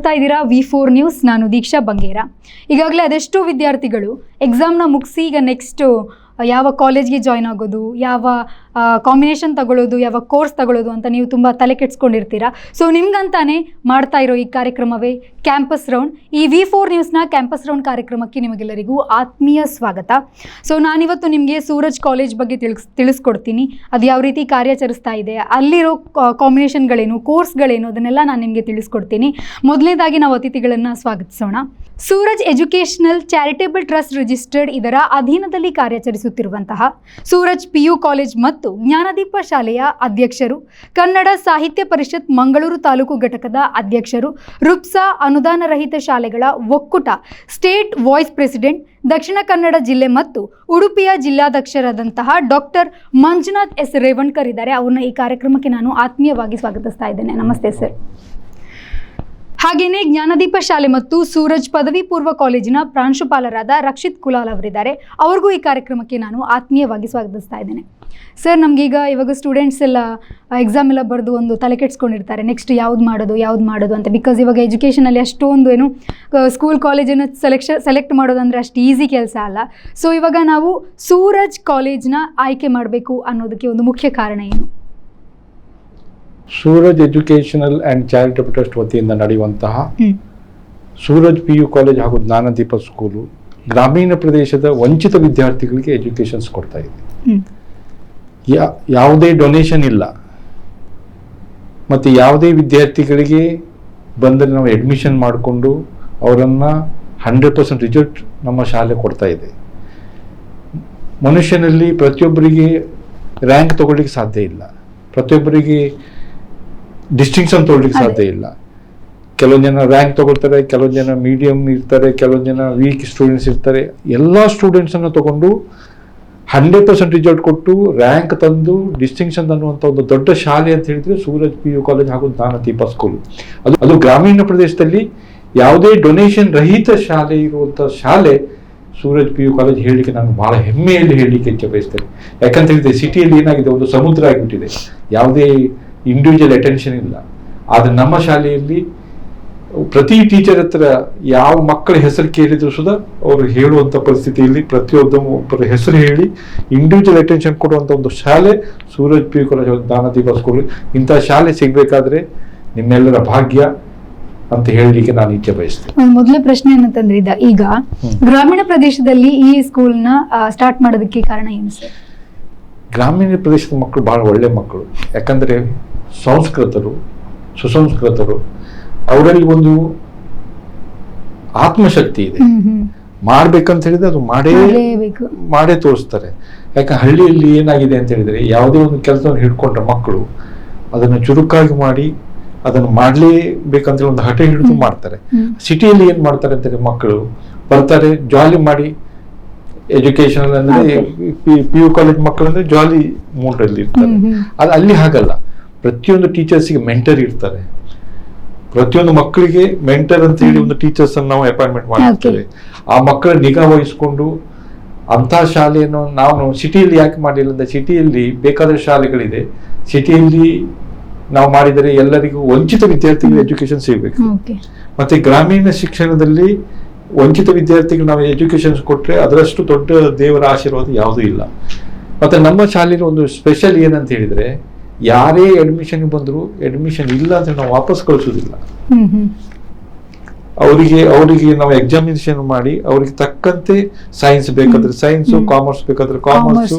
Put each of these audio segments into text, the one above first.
ನೋಡ್ತಾ ಇದ್ದೀರಾ V four news ನಾನು ದೀಕ್ಷಾ ಬಂಗೇರ. ಈಗಾಗಲೇ ಅದೆಷ್ಟೋ ವಿದ್ಯಾರ್ಥಿಗಳು ಎಕ್ಸಾಮ್ನ ಮುಗಿಸಿ ಈಗ ನೆಕ್ಸ್ಟು ಯಾವ ಕಾಲೇಜ್ಗೆ ಜಾಯ್ನ್ ಆಗೋದು, ಯಾವ ಕಾಂಬಿನೇಷನ್ ತಗೊಳ್ಳೋದು, ಯಾವ ಕೋರ್ಸ್ ತಗೊಳ್ಳೋದು ಅಂತ ನೀವು ತುಂಬ ತಲೆ ಕೆಡ್ಸ್ಕೊಂಡಿರ್ತೀರಾ? ಸೊ ನಿಮ್ಗಂತಾನೆ ಮಾಡ್ತಾ ಇರೋ ಈ ಕಾರ್ಯಕ್ರಮವೇ ಕ್ಯಾಂಪಸ್ ರೌಂಡ್ ಈ ವಿ ಫೋರ್ ನ್ಯೂಸ್ನ ಕ್ಯಾಂಪಸ್ ರೌಂಡ್ ಕಾರ್ಯಕ್ರಮಕ್ಕೆ ನಿಮಗೆಲ್ಲರಿಗೂ ಆತ್ಮೀಯ ಸ್ವಾಗತ. ಸೊ ನಾನಿವತ್ತು ನಿಮಗೆ ಸೂರಜ್ ಕಾಲೇಜ್ ಬಗ್ಗೆ ತಿಳಿಸ್, ತಿಳಿಸ್ಕೊಡ್ತೀನಿ. ಅದು ಯಾವ ರೀತಿ ಕಾರ್ಯಾಚರಿಸ್ತಾ ಇದೆ, ಅಲ್ಲಿರೋ ಕಾಂಬಿನೇಷನ್ಗಳೇನು ಕೋರ್ಸ್ಗಳೇನು ಅದನ್ನೆಲ್ಲ ನಾನು ನಿಮಗೆ ತಿಳಿಸ್ಕೊಡ್ತೀನಿ. ಮೊದಲನೇದಾಗಿ ನಾವು ಅತಿಥಿಗಳನ್ನು ಸ್ವಾಗತಿಸೋಣ. Suraj educational charitable trust registered ಇದರ ಅಧೀನದಲ್ಲಿ ಕಾರ್ಯಾಚರಿಸುತ್ತಿರುವಂತಹ ಸೂರಜ್ ಪಿ ಯು ಕಾಲೇಜ್ ಮತ್ತು ಜ್ಞಾನದೀಪ ಶಾಲೆಯ ಅಧ್ಯಕ್ಷರು, ಕನ್ನಡ ಸಾಹಿತ್ಯ ಪರಿಷತ್ ಮಂಗಳೂರು ತಾಲೂಕು ಘಟಕದ ಅಧ್ಯಕ್ಷರು, ರುಪ್ಸಾ ಅನುದಾನ ರಹಿತ ಶಾಲೆಗಳ ಒಕ್ಕೂಟ, state voice president, Dakshina Kannada ಜಿಲ್ಲೆ ಮತ್ತು ಉಡುಪಿಯ ಜಿಲ್ಲಾಧ್ಯಕ್ಷರಾದಂತಹ ಡಾಕ್ಟರ್ ಮಂಜುನಾಥ್ ಎಸ್ ರೇವಣ್ಕರ್ ಇದ್ದಾರೆ. ಅವ್ರನ್ನ ಈ ಕಾರ್ಯಕ್ರಮಕ್ಕೆ ನಾನು ಆತ್ಮೀಯವಾಗಿ ಸ್ವಾಗತಿಸ್ತಾ ನಮಸ್ತೆ ಸರ್. ಹಾಗೇನೇ ಜ್ಞಾನದೀಪ ಶಾಲೆ ಮತ್ತು ಸೂರಜ್ ಪದವಿ ಪೂರ್ವ ಕಾಲೇಜಿನ ಪ್ರಾಂಶುಪಾಲರಾದ ರಕ್ಷಿತ್ ಕುಲಾಲ್ ಅವರಿದ್ದಾರೆ. ಅವ್ರಿಗೂ ಈ ಕಾರ್ಯಕ್ರಮಕ್ಕೆ ನಾನು ಆತ್ಮೀಯವಾಗಿ ಸ್ವಾಗತಿಸ್ತಾ ಇದ್ದೇನೆ. ಸರ್, ನಮಗೀಗ ಇವಾಗ ಸ್ಟೂಡೆಂಟ್ಸ್ ಎಲ್ಲ ಎಕ್ಸಾಮ್ ಎಲ್ಲ ಬರೆದು ಒಂದು ತಲೆ ಕೆಡ್ಸ್ಕೊಂಡಿರ್ತಾರೆ. ನೆಕ್ಸ್ಟ್ ಯಾವ್ದು ಮಾಡೋದು ಯಾವ್ದು ಮಾಡೋದು ಅಂತ. ಬಿಕಾಸ್ ಇವಾಗ ಎಜುಕೇಷನಲ್ಲಿ ಅಷ್ಟೊಂದು ಏನು ಸ್ಕೂಲ್ ಕಾಲೇಜನ್ನು ಸೆಲೆಕ್ಷನ್ ಸೆಲೆಕ್ಟ್ ಮಾಡೋದಂದ್ರೆ ಅಷ್ಟು ಈಸಿ ಕೆಲಸ ಅಲ್ಲ. ಸೊ ಇವಾಗ ನಾವು ಸೂರಜ್ ಕಾಲೇಜ್ನ ಆಯ್ಕೆ ಮಾಡಬೇಕು ಅನ್ನೋದಕ್ಕೆ ಒಂದು ಮುಖ್ಯ ಕಾರಣ ಏನು? Suraj educational and charitable trust ವತಿಯಿಂದ ನಡೆಯುವಂತಹ ಸೂರಜ್ ಪಿ ಯು ಕಾಲೇಜ್ ಹಾಗೂ ಜ್ಞಾನದೀಪ ಸ್ಕೂಲು ಗ್ರಾಮೀಣ ಪ್ರದೇಶದ ವಂಚಿತ ವಿದ್ಯಾರ್ಥಿಗಳಿಗೆ ಎಜುಕೇಷನ್ಸ್ ಕೊಡ್ತಾ ಇದೆ. ಯಾ- ಯಾವುದೇ ಡೊನೇಷನ್ ಇಲ್ಲ. ಮತ್ತು ಯಾವುದೇ ವಿದ್ಯಾರ್ಥಿಗಳಿಗೆ ಬಂದರೆ ನಾವು ಅಡ್ಮಿಷನ್ ಮಾಡಿಕೊಂಡು ಅವರನ್ನು ಹಂಡ್ರೆಡ್ ಪರ್ಸೆಂಟ್ ರಿಜಲ್ಟ್ ನಮ್ಮ ಶಾಲೆ ಕೊಡ್ತಾ ಇದೆ. ಮನುಷ್ಯನಲ್ಲಿ ಪ್ರತಿಯೊಬ್ಬರಿಗೆ ರ್ಯಾಂಕ್ ತಗೊಳ್ಳಿಕ್ಕೆ ಸಾಧ್ಯ ಇಲ್ಲ. ಪ್ರತಿಯೊಬ್ಬರಿಗೆ ಡಿಸ್ಟಿಂಕ್ಷನ್ ತೊಗೊಳ್ಳಿಕ್ಕೆ. ಸಾಧ್ಯ ಇಲ್ಲ. ಕೆಲವೊಂದು ಜನ ರ್ಯಾಂಕ್ ತಗೊಳ್ತಾರೆ ಕೆಲವೊಂದು ಜನ ಮೀಡಿಯಂ ಇರ್ತಾರೆ ಕೆಲವೊಂದು ಜನ ವೀಕ್ ಸ್ಟೂಡೆಂಟ್ಸ್ ಇರ್ತಾರೆ. ಎಲ್ಲ ಸ್ಟೂಡೆಂಟ್ಸನ್ನು ತಗೊಂಡು ಹಂಡ್ರೆಡ್ ಪರ್ಸೆಂಟ್ ರಿಸಲ್ಟ್ ಕೊಟ್ಟು ರ್ಯಾಂಕ್ ತಂದು ಡಿಸ್ಟಿಂಕ್ಷನ್ ಅನ್ನುವಂಥ ಒಂದು ದೊಡ್ಡ ಶಾಲೆ ಅಂತ ಹೇಳಿದ್ರೆ ಸೂರಜ್ ಪಿ ಯು ಕಾಲೇಜ್ ಹಾಗೂ ಜ್ಞಾನದೀಪ ಸ್ಕೂಲ್ ಅದು ಅದು ಗ್ರಾಮೀಣ ಪ್ರದೇಶದಲ್ಲಿ ಯಾವುದೇ ಡೊನೇಷನ್ ರಹಿತ ಶಾಲೆ ಇರುವಂಥ ಶಾಲೆ ಸೂರಜ್ ಪಿ ಯು ಕಾಲೇಜ್ ಹೇಳಲಿಕ್ಕೆ ನಾನು ಭಾಳ ಹೆಮ್ಮೆಯಲ್ಲಿ ಹೇಳಲಿಕ್ಕೆ ಇಚ್ಛೆ ಬಯಸ್ತೇನೆ. ಯಾಕಂತ ಹೇಳಿದ್ರೆ ಸಿಟಿಯಲ್ಲಿ ಏನಾಗಿದೆ? ಒಂದು ಸಮುದ್ರ ಆಗಿಬಿಟ್ಟಿದೆ. ಯಾವುದೇ ಇಂಡಿವಿಜುವಲ್ ಅಟೆನ್ಷನ್ ಇಲ್ಲ. ಆದರೆ ನಮ್ಮ ಶಾಲೆಯಲ್ಲಿ ಪ್ರತಿ ಟೀಚರ್ ಹತ್ರ ಯಾವ ಮಕ್ಕಳ ಹೆಸರು ಕೇಳಿದ್ರು ಸುಧಾ ಅವರು ಹೇಳುವಂತ ಪರಿಸ್ಥಿತಿಯಲ್ಲಿ ಪ್ರತಿಯೊಬ್ಬ ಒಬ್ಬರ ಹೆಸರು ಹೇಳಿ ಇಂಡಿವಿಜುವಲ್ ಅಟೆನ್ಷನ್ ಕೊಡುವಂತ ಒಂದು ಶಾಲೆ Suraj P. College Jnanadeepa school. ಇಂಥ ಶಾಲೆ ಸಿಗಬೇಕಾದ್ರೆ ನಿಮ್ಮೆಲ್ಲರ ಭಾಗ್ಯ ಅಂತ ಹೇಳಲಿಕ್ಕೆ ನಾನು ಇಚ್ಛೆ ಬಯಸ್ತೇನೆ. ಮೊದಲ ಪ್ರಶ್ನೆ ಏನಂತಂದ್ರೆ ಇದ ಈಗ ಗ್ರಾಮೀಣ ಪ್ರದೇಶದಲ್ಲಿ ಈ ಸ್ಕೂಲ್ನ ಸ್ಟಾರ್ಟ್ ಮಾಡೋದಕ್ಕೆ ಕಾರಣ ಏನು ಸರ್? ಗ್ರಾಮೀಣ ಪ್ರದೇಶದ ಮಕ್ಕಳು ಬಹಳ ಒಳ್ಳೆ ಮಕ್ಕಳು. ಯಾಕಂದ್ರೆ ಸಂಸ್ಕೃತರು ಸುಸಂಸ್ಕೃತರು ಅವರಲ್ಲಿ ಒಂದು ಆತ್ಮಶಕ್ತಿ ಇದೆ. ಮಾಡ್ಬೇಕಂತ ಹೇಳಿದ್ರೆ ಅದು ಮಾಡೇ ಮಾಡೇ ತೋರಿಸ್ತಾರೆ. ಯಾಕೆ ಹಳ್ಳಿಯಲ್ಲಿ ಏನಾಗಿದೆ ಅಂತ ಹೇಳಿದ್ರೆ ಯಾವುದೇ ಒಂದು ಕೆಲಸವನ್ನು ಹಿಡ್ಕೊಂಡ್ರೆ ಮಕ್ಕಳು ಅದನ್ನು ಚುರುಕಾಗಿ ಮಾಡಿ ಅದನ್ನು ಮಾಡಲೇಬೇಕಂತ ಒಂದು ಹಠ ಹಿಡಿದು ಮಾಡ್ತಾರೆ. ಸಿಟಿಯಲ್ಲಿ ಏನ್ ಮಾಡ್ತಾರೆ ಅಂತ ಹೇಳಿ ಮಕ್ಕಳು ಬರ್ತಾರೆ ಜಾಲಿ ಮಾಡಿ ಎಜುಕೇಶನ್ ಅಂದ್ರೆ ಪಿ ಯು ಕಾಲೇಜ್ ಮಕ್ಕಳು ಅಂದ್ರೆ ಜಾಲಿ ಮೂಡ್ರಲ್ಲಿ ಇರ್ತಾರೆ. ಅದು ಅಲ್ಲಿ ಹಾಗಲ್ಲ. ಪ್ರತಿಯೊಂದು ಟೀಚರ್ಸ್ಗೆ ಮೆಂಟರ್ ಇರ್ತಾರೆ. ಪ್ರತಿಯೊಂದು ಮಕ್ಕಳಿಗೆ ಮೆಂಟರ್ ಅಂತ ಹೇಳಿ ಒಂದು ಟೀಚರ್ಸ್ ಅನ್ನು ನಾವು ಅಪಾಯಿಂಟ್ಮೆಂಟ್ ಮಾಡಿರ್ತೇವೆ ಆ ಮಕ್ಕಳ ನಿಗಾ ವಹಿಸಿಕೊಂಡು ಅಂತಹ ಶಾಲೆಯನ್ನು ನಾವು ಸಿಟಿಯಲ್ಲಿ ಯಾಕೆ ಮಾಡಿಲ್ಲ ಅಂದ್ರೆ ಸಿಟಿಯಲ್ಲಿ ಬೇಕಾದ ಶಾಲೆಗಳಿದೆ. ಸಿಟಿಯಲ್ಲಿ ನಾವು ಮಾಡಿದರೆ ಎಲ್ಲರಿಗೂ ವಂಚಿತ ವಿದ್ಯಾರ್ಥಿಗಳಿಗೆ ಎಜುಕೇಶನ್ ಸಿಗಬೇಕು. ಮತ್ತೆ ಗ್ರಾಮೀಣ ಶಿಕ್ಷಣದಲ್ಲಿ ವಂಚಿತ ವಿದ್ಯಾರ್ಥಿಗಳು ನಾವು ಎಜುಕೇಶನ್ ಕೊಟ್ರೆ ಅದರಷ್ಟು ದೊಡ್ಡ ದೇವರ ಆಶೀರ್ವಾದ ಯಾವುದೂ ಇಲ್ಲ. ಮತ್ತೆ ನಮ್ಮ ಶಾಲೆಯಲ್ಲಿ ಒಂದು ಸ್ಪೆಷಲ್ ಏನಂತ ಹೇಳಿದ್ರೆ ಯಾರೇ ಅಡ್ಮಿಷನ್ ಬಂದ್ರು ಅಡ್ಮಿಷನ್ ಇಲ್ಲ ಅಂದ್ರೆ ನಾವು ವಾಪಸ್ ಕಳಿಸೋದಿಲ್ಲ. ಅವರಿಗೆ ಅವರಿಗೆ ನಾವು ಎಕ್ಸಾಮಿನೇಷನ್ ಮಾಡಿ ಅವರಿಗೆ ತಕ್ಕಂತೆ ಸೈನ್ಸ್ ಬೇಕಾದ್ರೆ ಸೈನ್ಸ್ ಕಾಮರ್ಸ್ ಬೇಕಾದ್ರೆ ಕಾಮರ್ಸ್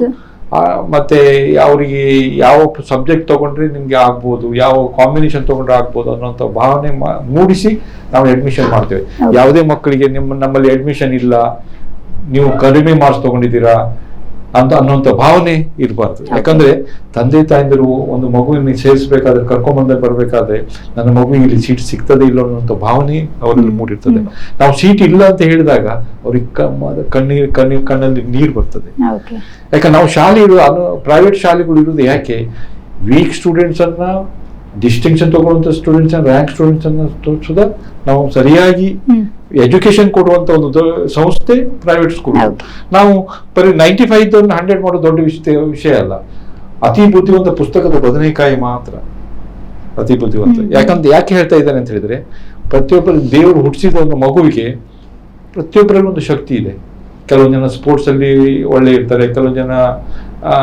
ಮತ್ತೆ ಅವರಿಗೆ ಯಾವ ಸಬ್ಜೆಕ್ಟ್ ತಗೊಂಡ್ರೆ ನಿಮ್ಗೆ ಆಗ್ಬೋದು ಯಾವ ಕಾಂಬಿನೇಷನ್ ತಗೊಂಡ್ರೆ ಆಗ್ಬೋದು ಅನ್ನೋಂಥ ಭಾವನೆ ಮೂಡಿಸಿ ನಾವು ಅಡ್ಮಿಷನ್ ಮಾಡ್ತೇವೆ. ಯಾವುದೇ ಮಕ್ಕಳಿಗೆ ನಿಮ್ಮ ನಮ್ಮಲ್ಲಿ ಅಡ್ಮಿಷನ್ ಇಲ್ಲ ನೀವು ಕಡಿಮೆ ಮಾರ್ಕ್ಸ್ ತಗೊಂಡಿದ್ದೀರಾ ಅಂತ ಅನ್ನುವಂಥ ಭಾವನೆ ಇರಬಾರ್ದು. ಯಾಕಂದ್ರೆ ತಂದೆ ತಾಯಿಂದರು ಒಂದು ಮಗುವಿನ ಸೇರಿಸಬೇಕಾದ್ರೆ ಕರ್ಕೊಂಬಂದ ಬರಬೇಕಾದ್ರೆ ನನ್ನ ಮಗುವಿಗೆ ಇಲ್ಲಿ ಸೀಟ್ ಸಿಗ್ತದೆ ಇಲ್ಲ ಅನ್ನುವಂಥ ಭಾವನೆ ಅವರಲ್ಲಿ ಮೂಡಿರ್ತದೆ. ನಾವು ಸೀಟ್ ಇಲ್ಲ ಅಂತ ಹೇಳಿದಾಗ ಅವ್ರಿಗೆ ಕಣ್ಣೀರ್ ಕಣ್ಣೀರ್ ಕಣ್ಣಲ್ಲಿ ನೀರು ಬರ್ತದೆ. ಯಾಕಂದ್ರೆ ನಾವು ಶಾಲೆ ಇರೋದು ಪ್ರೈವೇಟ್ ಶಾಲೆಗಳು ಇರೋದು ಯಾಕೆ? ವೀಕ್ ಸ್ಟೂಡೆಂಟ್ಸ್ ಅನ್ನ ಡಿಸ್ಟಿಂಕ್ಷನ್ ತಗೊಳ್ಳುವಂಥ ಸ್ಟೂಡೆಂಟ್ಸ್ ರ್ಯಾಂಕ್ ಸ್ಟೂಡೆಂಟ್ಸ್ ಅನ್ನ ಸುಧಾ ನಾವು ಸರಿಯಾಗಿ ಎಜುಕೇಶನ್ ಕೊಡುವಂತ ಒಂದು ಸಂಸ್ಥೆ ಪ್ರೈವೇಟ್ ಸ್ಕೂಲ್. ನಾವು ಬರೀ ನೈಂಟಿ ಫೈವ್ ಹಂಡ್ರೆಡ್ ಮಾಡೋ ದೊಡ್ಡ ವಿಷಯ ವಿಷಯ ಅಲ್ಲ. ಅತಿ ಬುದ್ಧಿವಂತ ಪುಸ್ತಕದ ಬದನೆಕಾಯಿ ಮಾತ್ರ ಅತಿ ಬುದ್ಧಿವಂತ. ಯಾಕಂದ್ರೆ ಯಾಕಂತ ಯಾಕೆ ಹೇಳ್ತಾ ಇದ್ದಾನೆ ಅಂತ ಹೇಳಿದ್ರೆ ಪ್ರತಿಯೊಬ್ಬರು ದೇವರು ಹುಟ್ಟಿಸಿದ ಒಂದು ಮಗುವಿಗೆ ಪ್ರತಿಯೊಬ್ಬರಲ್ಲಿ ಒಂದು ಶಕ್ತಿ ಇದೆ. ಕೆಲವೊಂದು ಜನ ಸ್ಪೋರ್ಟ್ಸಲ್ಲಿ ಒಳ್ಳೆ ಇರ್ತಾರೆ ಕೆಲವೊಂದು ಜನ ಆ,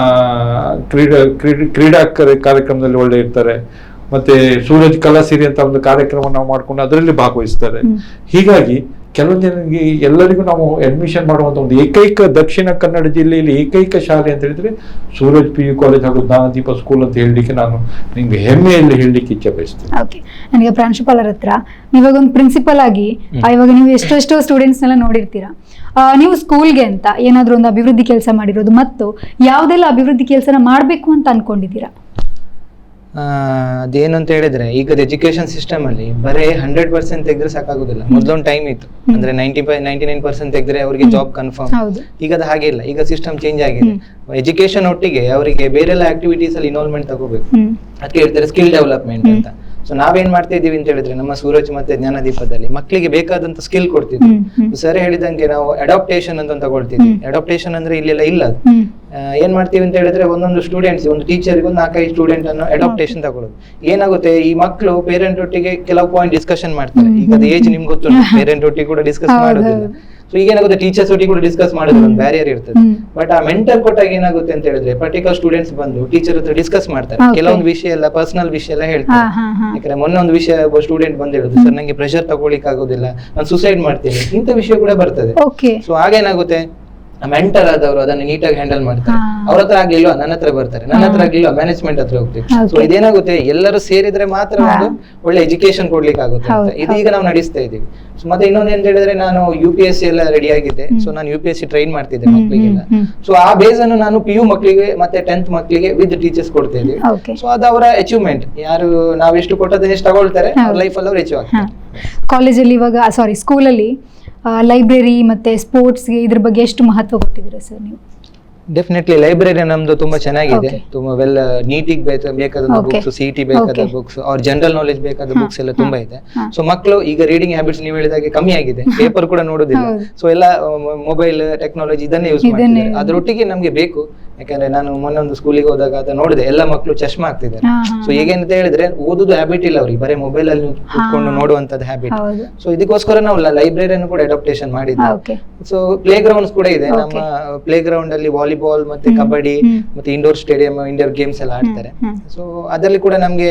ಕ್ರೀಡಾ ಕ್ರೀಡೆ ಕ್ರೀಡಾ ಕಾರ್ಯ- ಕಾರ್ಯಕ್ರಮದಲ್ಲಿ ಒಳ್ಳೆ ಇರ್ತಾರೆ. ಮತ್ತೆ ಸೂರಜ್ ಕಲಾಸಿರಿ ಅಂತ ಒಂದು ಕಾರ್ಯಕ್ರಮ ನಾವು ಮಾಡ್ಕೊಂಡು ಅದರಲ್ಲಿ ಭಾಗವಹಿಸ್ತಾರೆ. ಹೀಗಾಗಿ ಕೆಲವೊಂದು ಜನರಿಗೆ ಎಲ್ಲರಿಗೂ ನಾವು ಅಡ್ಮಿಷನ್ ಮಾಡುವಂತ ಒಂದು ಏಕೈಕ ದಕ್ಷಿಣ ಕನ್ನಡ ಜಿಲ್ಲೆಯಲ್ಲಿ ಏಕೈಕ ಶಾಲೆ ಅಂತ ಹೇಳಿದ್ರೆ ಸೂರಜ್ ಪಿ ಯು ಕಾಲೇಜ್ ಹಾಗೂ ಜ್ಞಾನದೀಪ ಸ್ಕೂಲ್ ಅಂತ ಹೇಳಲಿಕ್ಕೆ ನಾನು ನಿಮ್ಗೆ ಹೆಮ್ಮೆಯಲ್ಲಿ ಹೇಳಲಿಕ್ಕೆ ಇಚ್ಛೆ ಬಯಸ್ತೇನೆ. ಓಕೆ ನನಗೆ ಪ್ರಾಂಶುಪಾಲರ ಹತ್ರ ನೀವಾಗ ಒಂದು ಪ್ರಿನ್ಸಿಪಲ್ ಆಗಿ ಇವಾಗ ನೀವು ಎಷ್ಟೆಷ್ಟೋ ಸ್ಟೂಡೆಂಟ್ಸ್ನೆಲ್ಲ ನೋಡಿರ್ತೀರಾ. ನೀವು ಸ್ಕೂಲ್ಗೆ ಅಂತ ಏನಾದರೂ ಒಂದು ಅಭಿವೃದ್ಧಿ ಕೆಲಸ ಮಾಡಿರೋದು ಮತ್ತು ಯಾವುದೆಲ್ಲ ಅಭಿವೃದ್ಧಿ ಕೆಲಸನ ಮಾಡಬೇಕು ಅಂತ ಅನ್ಕೊಂಡಿದ್ದೀರಾ? ಅದೇನು ಅಂತ ಹೇಳಿದ್ರೆ ಈಗದ ಎಜುಕೇಶನ್ ಸಿಸ್ಟಮ್ ಅಲ್ಲಿ ಬರೀ ಹಂಡ್ರೆಡ್ ಪರ್ಸೆಂಟ್ ತೆಗೆದ್ರೆ ಸಾಕಾಗುದಿಲ್ಲ. ಮೊದಲೊಂದು ಟೈಮ್ ಇತ್ತು. ಅಂದ್ರೆ ninety five ninety nine percent ತೆಗೆದ್ರೆ ಅವರಿಗೆ ಜಾಬ್ ಕನ್ಫರ್ಮ್ ಈಗ ಅದು ಹಾಗೆ ಇಲ್ಲ. ಈಗ ಸಿಸ್ಟಮ್ ಚೇಂಜ್ ಆಗಿದೆ. ಎಜುಕೇಶನ್ ಒಟ್ಟಿಗೆ ಅವರಿಗೆ ಬೇರೆಲ್ಲ ಆಕ್ಟಿವಿಟೀಸ್ ಅಲ್ಲಿ ಇನ್ವಾಲ್ವ್ಮೆಂಟ್ ತಗೋಬೇಕು. ಅದಕ್ಕೆ ಹೇಳ್ತಾರೆ ಸ್ಕಿಲ್ ಡೆವಲಪ್ಮೆಂಟ್. ಅಂತ. ಸೊ ನಾವೇನ್ ಮಾಡ್ತಾ ಇದೀವಿ ಅಂತ ಹೇಳಿದ್ರೆ ನಮ್ಮ ಸೂರಜ್ ಮತ್ತೆ ಜ್ಞಾನದೀಪದಲ್ಲಿ ಮಕ್ಕಳಿಗೆ ಬೇಕಾದಂತ ಸ್ಕಿಲ್ ಕೊಡ್ತಿದ್ವಿ. ಸರ್ ಹೇಳಿದಂಗೆ ನಾವು ಅಡಾಪ್ಟೇಷನ್ ಅಂತ ತಗೊಳ್ತಿದ್ವಿ. ಅಡಾಪ್ಟೇಷನ್ ಅಂದ್ರೆ ಇಲ್ಲೆಲ್ಲ ಇಲ್ಲ ಏನ್ ಮಾಡ್ತೀವಿ ಅಂತ ಹೇಳಿದ್ರೆ ಒಂದೊಂದು ಸ್ಟೂಡೆಂಟ್ಸ್ ಒಂದು ಟೀಚರ್ಗೆ ಒಂದು ನಾಲ್ಕೈದು ಸ್ಟೂಡೆಂಟ್ ಅನ್ನು ಅಡಾಪ್ಟೇಷನ್ ತಗೊಳ್ಳೋದು. ಏನಾಗುತ್ತೆ ಈ ಮಕ್ಕಳು ಪೇರೆಂಟ್ ಒಟ್ಟಿಗೆ ಕೆಲವು ಪಾಯಿಂಟ್ ಡಿಸ್ಕಷನ್ ಮಾಡ್ತಾರೆ. ಈಗ ಅದು ಏಜ್. ನಿಮ್ಗೆ ಗೊತ್ತುಂಟು ಪೇರೆಂಟ್ ಒಟ್ಟಿಗೆ ಕೂಡ ಡಿಸ್ಕಸ್ ಮಾಡೋದಿಲ್ಲ. ಸೊ ಈಗ ಏನಾಗುತ್ತೆ ಟೀಚರ್ಸ್ ಒಟ್ಟಿಗೆ ಕೂಡ ಡಿಸ್ಕಸ್ ಮಾಡೋದು ಒಂದು. ಬ್ಯಾರಿಯರ್ ಇರ್ತದೆ. ಬಟ್ ಆ ಮೆಂಟರ್ ಕೊಟ್ಟಾಗ ಏನಾಗುತ್ತೆ ಅಂತ ಹೇಳಿದ್ರೆ ಪರ್ಟಿಕ್ಯುಲರ್ ಸ್ಟೂಡೆಂಟ್ಸ್ ಬಂದು ಟೀಚರ್ ಹತ್ರ ಡಿಸ್ಕಸ್ ಮಾಡ್ತಾರೆ. ಕೆಲವೊಂದು ವಿಷಯ ಎಲ್ಲ ಪರ್ಸನಲ್ ವಿಷಯ ಎಲ್ಲ ಹೇಳ್ತಾರೆ. ಯಾಕಂದ್ರೆ ಮೊನ್ನೆ ಒಂದು ವಿಷಯ ಒಬ್ಬ ಸ್ಟೂಡೆಂಟ್ ಬಂದು ಹೇಳುದು ಸರ್ ನಂಗೆ ಪ್ರೆಷರ್ ತಗೊಳ್ಳಿಕ್ ಆಗೋದಿಲ್ಲ ನಾನು ಸುಸೈಡ್ ಮಾಡ್ತೀನಿ. ಇಂಥ ವಿಷಯ ಕೂಡ ಬರ್ತದೆ. ಸೊ ಆಗೇನಾಗುತ್ತೆ ಮೆಂಟರ್ ಆದವರು ಅದನ್ನ ನೀಟಾಗಿ ಹ್ಯಾಂಡಲ್ ಮಾಡ್ತಾರೆ. ಅವ್ರ ಹತ್ರ ಆಗ್ಲಿಲ್ವಾ? ನನ್ನ ಹತ್ರ ಬರ್ತಾರೆ. ನನ್ನ ಹತ್ರ ಆಗ್ಲಿಲ್ಲ ಆಗ್ಲಿಲ್ವಾ? ಮ್ಯಾನೇಜ್ಮೆಂಟ್ ಹತ್ರ ಹೋಗ್ತೀವಿ. ಸೊ ಇದೇನಾಗುತ್ತೆ? ಎಲ್ಲರೂ ಸೇರಿದ್ರೆ ಮಾತ್ರ ಒಂದು ಒಳ್ಳೆ ಎಜುಕೇಶನ್ ಕೊಡ್ಲಿಕ್ಕೆ ಆಗುತ್ತೆ ಅಂತ. ಇದೀಗ ನಾವು ನಡೆಸ್ತಾ ಇದೀವಿ. ಸೊ ಮತ್ತೆ ಇನ್ನೊಂದ್ ಏನ್ ಹೇಳಿದ್ರೆ ನಾನು ಯು ಪಿ ಎಸ್ ಸಿ ಎಲ್ಲ ರೆಡಿ ಆಗಿದೆ. ಸೊ ನಾನು U P S C train ಮಾಡ್ತಿದ್ದೆ ಮಕ್ಕಳಿಗೆಲ್ಲ. ಸೊ ಆ ಬೇಸ್ ಅನ್ನು ನಾನು ಪಿ ಯು ಮಕ್ಕಳಿಗೆ ಮತ್ತೆ ಟೆಂತ್ ಮಕ್ಕಳಿಗೆ ವಿತ್ ಟೀಚರ್ಸ್ ಕೊಡ್ತಾ ಇದೀವಿ. ಸೊ ಅದು ಅವರ ಅಚೀವ್ಮೆಂಟ್ ಯಾರು ನಾವು ಎಷ್ಟು ಕೊಟ್ಟದನ್ನ ಎಷ್ಟು ತಗೊಳ್ತಾರೆ. ಲೈಫ್ ಅಲ್ಲಿ ಅವ್ರು ಅಚೀವ್ ಆಗ್ತಾರೆ. ಕಾಲೇಜಲ್ಲಿ ಇವಾಗ ಸಾರಿ ಸ್ಕೂಲಲ್ಲಿ ಲೈಬ್ರರಿ ಮತ್ತೆ ಸ್ಪೋರ್ಟ್ಸ್ಗೆ ಇದ್ರ ಬಗ್ಗೆ ಎಷ್ಟು ಮಹತ್ವ ಕೊಟ್ಟಿದ್ದೀರಾ ಸರ್ ನೀವು? ಡೆಫಿನೆಟ್ಲಿ ಲೈಬ್ರರಿ ನಮ್ದು ತುಂಬಾ ಚೆನ್ನಾಗಿದೆ. ತುಂಬಾ ವೆಲ್ ನೀಟಿಗೆ ಬೇಕಾದ. ಬುಕ್ಸ್ ಸಿ ಟಿ ಬೇಕಾದ ಬುಕ್ಸ್ ಅವ್ರ ಜನರಲ್ ನಾಲೆಜ್ ಬೇಕಾದ ಬುಕ್ಸ್ ಎಲ್ಲ ತುಂಬಾ ಇದೆ. ಸೊ ಮಕ್ಕಳು ಈಗ ರೀಡಿಂಗ್ ಹ್ಯಾಬಿಟ್ಸ್ ನೀವು ಹೇಳಿದಾಗೆ ಕಮ್ಮಿ ಆಗಿದೆ. ಪೇಪರ್ ಕೂಡ ನೋಡೋದಿಲ್ಲ. ಸೊ ಎಲ್ಲ ಮೊಬೈಲ್ ಟೆಕ್ನಾಲಜಿ ಇದನ್ನೇ ಯೂಸ್ ಮಾಡ್ತಾರೆ ಅದರೊಟ್ಟಿಗೆ ನಮ್ಗೆ ಬೇಕು. ಯಾಕಂದ್ರೆ ನಾನು ಮೊನ್ನೆ ಒಂದು ಸ್ಕೂಲಿಗೆ ಹೋದಾಗ ಅದು ನೋಡಿದೆ ಎಲ್ಲ ಮಕ್ಕಳು ಚಶ್ಮಾ ಆಗ್ತಿದ್ದಾರೆ ಸೊ ಈಗೇನಂತ ಹೇಳಿದ್ರೆ ಓದುದು ಹ್ಯಾಬಿಟ್ ಇಲ್ಲ ಅವ್ರಿಗೆ ಬರೀ ಮೊಬೈಲ್ ಅಲ್ಲಿ ಕುತ್ಕೊಂಡು. ನೋಡುವಂತದ್ದು ಹ್ಯಾಬಿಟ್ ಸೊ ಇದಕ್ಕೋಸ್ಕರ ನಾವು ಲೈಬ್ರರಿಯನ್ನು ಕೂಡ ಅಡಾಪ್ಟೇಷನ್ ಮಾಡಿದ್ವಿ ಓಕೆ ಸೊ ಪ್ಲೇ ಗ್ರೌಂಡ್ಸ್ ಕೂಡ ಇದೆ. ನಮ್ಮ ಪ್ಲೇ ಗ್ರೌಂಡ್ ಅಲ್ಲಿ ವಾಲಿಬಾಲ್ ಮತ್ತೆ ಕಬಡ್ಡಿ ಮತ್ತೆ ಇಂಡೋರ್ ಸ್ಟೇಡಿಯಂ ಇಂಡೋರ್ ಗೇಮ್ಸ್ ಎಲ್ಲ ಆಡ್ತಾರೆ. ಸೊ ಅದರಲ್ಲಿ ಕೂಡ ನಮ್ಗೆ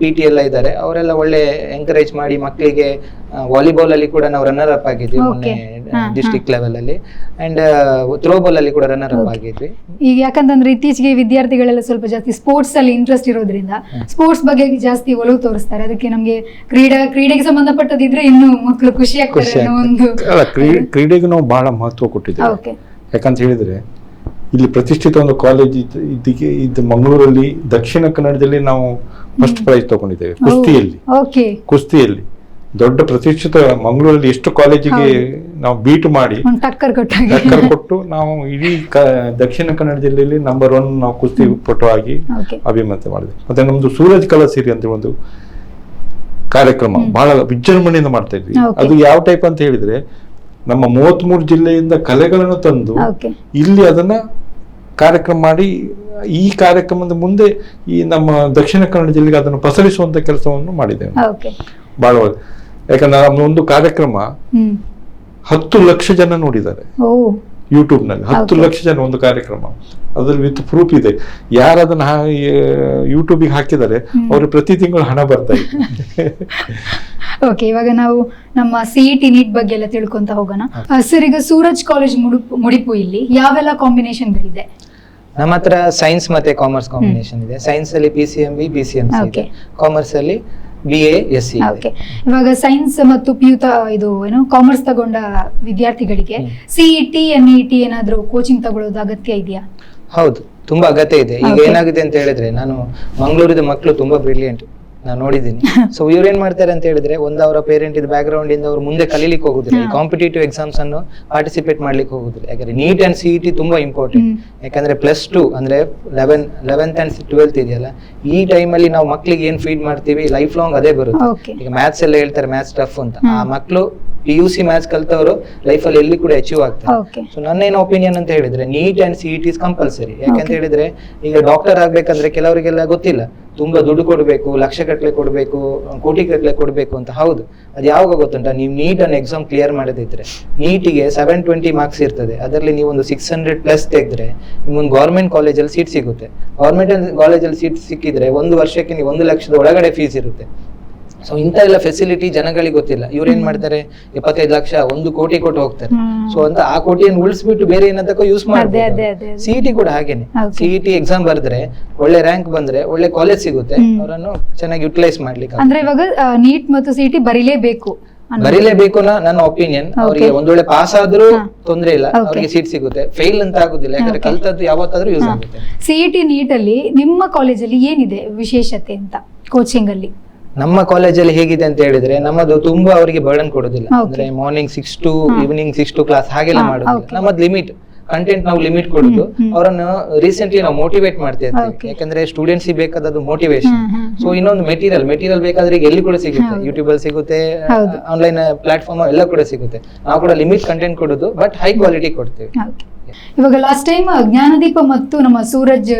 ಪಿ ಟಿ ಎಲ್ಲ ಇದ್ದಾರೆ. ಅವರೆಲ್ಲ ಒಳ್ಳೆ ಎಂಕರೇಜ್ ಮಾಡಿ ಮಕ್ಕಳಿಗೆ ವಾಲಿಬಾಲ್ ಅಲ್ಲಿ ಕೂಡ ನಾವು ರನ್ನರ್ ಅಪ್ ಆಗಿದ್ವಿ ಮೊನ್ನೆ ಡಿಸ್ಟ್ರಿಕ್ಟ್ ಲೆವೆಲ್ ಅಲ್ಲಿ. ಅಂಡ್ ಥ್ರೋಬಾಲ್ ಅಲ್ಲಿ ಕೂಡ ರನ್ನರ್ ಅಪ್. ಆಗಿದ್ವಿ. ಈಗ ಯಾಕಂತಂದ್ರೆ ಇತ್ತೀಚೆಗೆ ವಿದ್ಯಾರ್ಥಿಗಳೆಲ್ಲ ಸ್ವಲ್ಪ ಜಾಸ್ತಿ ಸ್ಪೋರ್ಟ್ಸ್ ಅಲ್ಲಿ ಇಂಟ್ರೆಸ್ಟ್ ಇರೋದ್ರಿಂದ ಸ್ಪೋರ್ಟ್ಸ್ ಬಗ್ಗೆ ಜಾಸ್ತಿ ಒಲವು ತೋರಿಸ್ತಾರೆ. ಅದಕ್ಕೆ ನಮಗೆ ಕ್ರೀಡಾ ಕ್ರೀಡೆಗೆ ಸಂಬಂಧಪಟ್ಟದಿದ್ರೆ ಇನ್ನು ಮಕ್ಕಳು ಖುಷಿ ಆಗ್ತಾರೆ ಅನ್ನೋ ಒಂದು ಅಲ್ಲ ಕ್ರೀಡೆಗೆ ನಾವು ಬಹಳ ಮಹತ್ವ ಕೊಟ್ಟಿದ್ದೇವೆ. ಯಾಕಂತ ಹೇಳಿದ್ರೆ ಇಲ್ಲಿ ಪ್ರತಿಷ್ಠಿತ ಒಂದು ಕಾಲೇಜ್ ಇದಕ್ಕೆ ಇದು ಮಂಗಳೂರಲ್ಲಿ ದಕ್ಷಿಣ ಕನ್ನಡದಲ್ಲಿ ನಾವು ಫಸ್ಟ್ ಪ್ರೈಸ್ ತಗೊಂಡಿದ್ದೇವೆ ಕುಸ್ತಿಯಲ್ಲಿ. ಓಕೆ. ಕುಸ್ತಿಯಲ್ಲಿ. ದೊಡ್ಡ ಪ್ರತಿಷ್ಠಿತ ಮಂಗಳೂರಲ್ಲಿ ಎಷ್ಟು ಕಾಲೇಜಿಗೆ ನಾವು ಬೀಟ್ ಮಾಡಿ ಟಕ್ಕರ್ ಕೊಟ್ಟು ನಾವು ಇಡೀ ದಕ್ಷಿಣ ಕನ್ನಡ ಜಿಲ್ಲೆಯಲ್ಲಿ ನಂಬರ್ ಒನ್ ನಾವು ಕುಸ್ತಿ ಪಟು ಆಗಿ ಓಕೆ ಅಭಿಮತ ಮಾಡಿದೆ ಮತ್ತೆ ನಮ್ದು ಸೂರಜ್ ಕಲಾ ಸಿರಿ ಅಂತ ಒಂದು ಕಾರ್ಯಕ್ರಮ. ಬಹಳ ವಿಜೃಂಭಣೆಯಿಂದ ಮಾಡ್ತಾ ಇದ್ವಿ. ಅದು ಯಾವ ಟೈಪ್ ಅಂತ ಹೇಳಿದ್ರೆ ನಮ್ಮ ಮೂವತ್ಮೂರು ಜಿಲ್ಲೆಯಿಂದ ಕಲೆಗಳನ್ನು ತಂದು ಇಲ್ಲಿ ಅದನ್ನ ಕಾರ್ಯಕ್ರಮ ಮಾಡಿ ಈ ಕಾರ್ಯಕ್ರಮದ ಮುಂದೆ ಈ ನಮ್ಮ ದಕ್ಷಿಣ ಕನ್ನಡ ಜಿಲ್ಲೆಗೆ ಅದನ್ನು ಪಸರಿಸುವಂತ ಕೆಲಸವನ್ನು ಮಾಡಿದ್ದೇವೆ. ಬಹಳ. ಯಾಕಂದ್ರೆ ನಮ್ಮೊಂದು ಕಾರ್ಯಕ್ರಮ ಹತ್ತು ಲಕ್ಷ ಜನ ನೋಡಿದ್ದಾರೆ. ಓ. ಯೂಟ್ಯೂಬ್ನಲ್ಲಿ ಹತ್ತು. ಲಕ್ಷ ಜನ ಒಂದು ಕಾರ್ಯಕ್ರಮ. ಅದ್ರಲ್ಲಿ ವಿತ್ ಪ್ರೂಫ್ ಇದೆ. ಯಾರು ಅದನ್ನ ಯೂಟ್ಯೂಬಿಗೆ ಹಾಕಿದ್ದಾರೆ ಅವ್ರು ಪ್ರತಿ ತಿಂಗಳು ಹಣ ಬರ್ತಾ ಇದೆ. ಓಕೆ ಇವಾಗ ನಾವು ನಮ್ಮ ಸಿಇಟಿ ನೀಟ್ ಬಗ್ಗೆ ಎಲ್ಲ ತಿಳ್ಕೊಂತ ಹೋಗೋಣ. ಸರ್ ಈಗ ಸೂರಜ್ ಕಾಲೇಜ್ ಮುಡುಪು ಮುಡಿಪು ಇಲ್ಲಿ. ಯಾವೆಲ್ಲ ಕಾಂಬಿನೇಷನ್ಗಳಿದೆ ನಮ್ಮ ಹತ್ರ ಸೈನ್ಸ್ ಮತ್ತೆ ಕಾಮರ್ಸ್ ಕಾಂಬಿನೇಷನ್ ಇದೆ. ಸೈನ್ಸ್ ಅಲ್ಲಿ P C M B B C M C ಇದೆ. Okay. ಕಾಮರ್ಸ್ ಅಲ್ಲಿ B A S C okay ಇವಾಗ ಸೈನ್ಸ್ ಮತ್ತು ಪಿಯುತ ಇದು ಏನು ಕಾಮರ್ಸ್ ತಗೊಂಡ ವಿದ್ಯಾರ್ಥಿಗಳಿಗೆ. ಸಿಇಟಿ ಎನ್ ಇ ಟಿ ಏನಾದರೂ ಕೋಚಿಂಗ್ ತಗೊಳ್ಳೋದು ಅಗತ್ಯ ಇದೆಯಾ? ಹೌದು ತುಂಬಾ ಅಗತ್ಯ ಇದೆ. ಈಗ ಏನಾಗಿದೆ ಅಂತ ಹೇಳಿದ್ರೆ ನಾನು ಮಂಗಳೂರಿದ ಮಕ್ಕಳು ತುಂಬಾ ಬ್ರಿಲಿಯಂಟ್ ನಾನು ನೋಡಿದ್ದೀನಿ. ಸೊ ಇವ್ರು ಏನ್ ಮಾಡ್ತಾರೆ ಅಂತ ಹೇಳಿದ್ರೆ ಒಂದು ಅವರ ಪೇರೆಂಟ್ ಇದ್ ಬ್ಯಾಕ್ ಗ್ರೌಂಡ್ ಇಂದ ಅವ್ರು ಮುಂದೆ ಕಲೀಲಿಕ್ಕೆ ಹೋಗುದಿಲ್ಲ. ಕಾಂಪಿಟೇಟಿವ್ ಎಕ್ಸಾಮ್ಸ್ ಅನ್ನು ಪಾರ್ಟಿಸಿಪೇಟ್ ಮಾಡ್ಲಿಕ್ಕೆ ಹೋಗುದಿಲ್ಲ. ಯಾಕಂದ್ರೆ ನೀಟ್ ಅಂಡ್ ಸಿ ಟಿ ತುಂಬಾ ಇಂಪಾರ್ಟೆಂಟ್ ಯಾಕಂದ್ರೆ ಪ್ಲಸ್ ಟು ಅಂದ್ರೆ ಲೆವೆನ್ ಲೆವೆಂತ್ ಅಂಡ್ ಟ್ವೆಲ್ತ್ ಇದೆಯಲ್ಲ ಈ ಟೈಮಲ್ಲಿ ನಾವು ಮಕ್ಳಿಗೆ ಏನ್ ಫೀಡ್ ಮಾಡ್ತೀವಿ ಲೈಫ್ ಲಾಂಗ್ ಅದೇ ಬರುತ್ತೆ. ಈಗ ಮ್ಯಾಥ್ಸ್ ಎಲ್ಲ ಹೇಳ್ತಾರೆ ಮ್ಯಾಥ್ಸ್ ಟಫ್ ಅಂತ. ಆ. ಮಕ್ಕಳು ಪಿ ಯು ಸಿ ಮ್ಯಾಥ್ಸ್ ಕಲ್ತವರು ಲೈಫಲ್ಲಿ ಎಲ್ಲಿ ಕೂಡ ಅಚೀವ್ ಆಗ್ತಾರೆ. ಸೊ ನನ್ನ ಏನು ಒಪಿನಿಯನ್ ಅಂತ ಹೇಳಿದ್ರೆ NEET and CET is compulsory ಯಾಕಂತ. ಹೇಳಿದ್ರೆ ಈಗ ಡಾಕ್ಟರ್ ಆಗ್ಬೇಕಂದ್ರೆ ಕೆಲವರಿಗೆಲ್ಲ ಗೊತ್ತಿಲ್ಲ. ತುಂಬಾ ದುಡ್ಡು ಕೊಡಬೇಕು ಲಕ್ಷ ಗಟ್ಟಲೆ ಕೊಡಬೇಕು ಕೋಟಿ ಗಟ್ಟಲೆ ಕೊಡಬೇಕು ಅಂತ. ಹೌದು. ಅದು ಯಾವಾಗ ಗೊತ್ತುಂಟಾ? ನೀವು ನೀಟ್ ಅನ್ನ ಎಕ್ಸಾಮ್ ಕ್ಲಿಯರ್ ಮಾಡದಿದ್ರೆ. ನೀಟಿಗೆ ಸೆವೆನ್ ಟ್ವೆಂಟಿ ಮಾರ್ಕ್ಸ್ ಇರ್ತದೆ. ಅದರಲ್ಲಿ ನೀವು ಒಂದು ಸಿಕ್ಸ್ ಹಂಡ್ರೆಡ್ ಪ್ಲಸ್ ತೆಗೆದ್ರೆ ನಿಮ್ಗೊಂದು ಗೌರ್ಮೆಂಟ್ ಕಾಲೇಜಲ್ಲಿ ಸೀಟ್ ಸಿಗುತ್ತೆ. ಗೌರ್ಮೆಂಟ್ ಕಾಲೇಜಲ್ಲಿ ಸೀಟ್ ಸಿಕ್ಕಿದ್ರೆ ಒಂದು ವರ್ಷಕ್ಕೆ ನೀವು ಒಂದು ಲಕ್ಷದ ಒಳಗಡೆ ಫೀಸ್ ಇರುತ್ತೆ. ಸೊ ಇಂಥ ಎಲ್ಲ ಫೆಸಿಲಿಟಿ ಜನಗಳಿಗೆ ಗೊತ್ತಿಲ್ಲ ಇವ್ರು ಏನ್ ಮಾಡ್ತಾರೆ ಎಪ್ಪತ್ತೈದು ಲಕ್ಷ ಒಂದು ಕೋಟಿ ಕೊಟ್ಟು ಹೋಗ್ತಾರೆ. ಸೊ ಅಂತ ಆ ಕೋಟಿಯನ್ನು ಉಳಿಸ್ಬಿಟ್ಟು ಬೇರೆ ಏನಂತಕ್ಕೂ ಯೂಸ್ ಮಾಡ್ತಾರೆ. ಸಿಇಟಿ ಕೂಡ ಹಾಗೇನೆ. ಸಿಇಟಿ ಎಕ್ಸಾಮ್ ಬರೆದ್ರೆ ಒಳ್ಳೆ ರ್ಯಾಂಕ್ ಬಂದ್ರೆ ಒಳ್ಳೆ ಕಾಲೇಜ್ ಸಿಗುತ್ತೆ ಅವರನ್ನು ಚೆನ್ನಾಗಿ ಯುಟಿಲೈಸ್ ಮಾಡ್ಲಿಕ್ಕೆ ಅಂದ್ರೆ ಇವಾಗ ನೀಟ್ ಮತ್ತು ಸಿಇಟಿ ಬರೀಲೇಬೇಕು. ಬರೀಲೇಬೇಕು ನನ್ನ ಒಪಿನಿಯನ್. ಅವರಿಗೆ ಒಂದ್ ವೇಳೆ ಪಾಸ್ ಆದ್ರೂ. ತೊಂದ್ರೆ ಇಲ್ಲ. ಅವರಿಗೆ ಸೀಟ್ ಸಿಗುತ್ತೆ ಫೇಲ್ ಅಂತ ಆಗುದಿಲ್ಲ ಯಾಕಂದ್ರೆ. ಕಲ್ತದ್ದು ಯಾವತ್ತಾದ್ರೂ ಯೂಸ್. ಆಗುತ್ತೆ ಸಿಇಟಿ ಅಲ್ಲಿ ನಿಮ್ಮ ಕಾಲೇಜಲ್ಲಿ ಏನಿದೆ ವಿಶೇಷತೆ ಅಂತ ಕೋಚಿಂಗ್ ಅಲ್ಲಿ ನಮ್ಮ ಕಾಲೇಜಲ್ಲಿ ಹೇಗಿದೆ ಅಂತ ಹೇಳಿದ್ರೆ ನಮ್ಮದು ತುಂಬಾ ಅವರಿಗೆ ಬರ್ಡನ್ ಕೊಡೋದಿಲ್ಲ. ಅಂದ್ರೆ morning six to. Evening six to class ಹಾಗೆಲ್ಲ ಮಾಡುದು ನಮ್ಮದು ಲಿಮಿಟ್ ಕಂಟೆಂಟ್ ನಾವು ಲಿಮಿಟ್ ಕೊಡುದು. ಅವರನ್ನು ರೀಸೆಂಟ್ಲಿ ನಾವು ಮೋಟಿವೇಟ್ ಮಾಡ್ತಾ ಇರ್ತೀವಿ. ಯಾಕಂದ್ರೆ ಸ್ಟೂಡೆಂಟ್ಸ್ ಬೇಕಾದದ್ದು ಮೋಟಿವೇಶನ್ ಸೊ ಇನ್ನೊಂದು ಮೆಟೀರಿಯಲ್ ಮೆಟೀರಿಯಲ್ ಬೇಕಾದ್ರೆ ಈಗ ಎಲ್ಲಿ ಕೂಡ ಸಿಗುತ್ತೆ. ಯೂಟ್ಯೂಬ್ ಅಲ್ಲಿ ಸಿಗುತ್ತೆ ಆನ್ಲೈನ್ ಪ್ಲಾಟ್ಫಾರ್ಮ್ ಎಲ್ಲ ಕೂಡ ಸಿಗುತ್ತೆ. ನಾವು ಕೂಡ ಲಿಮಿಟ್ ಕಂಟೆಂಟ್ ಕೊಡುದು ಬಟ್ ಹೈ ಕ್ವಾಲಿಟಿ ಕೊಡ್ತೇವೆ. ಇವಾಗ ಲಾಸ್ಟ್ ಟೈಮ್ ಜ್ಞಾನದೀಪ ಮತ್ತು ನಮ್ಮ ಸೂರಜ್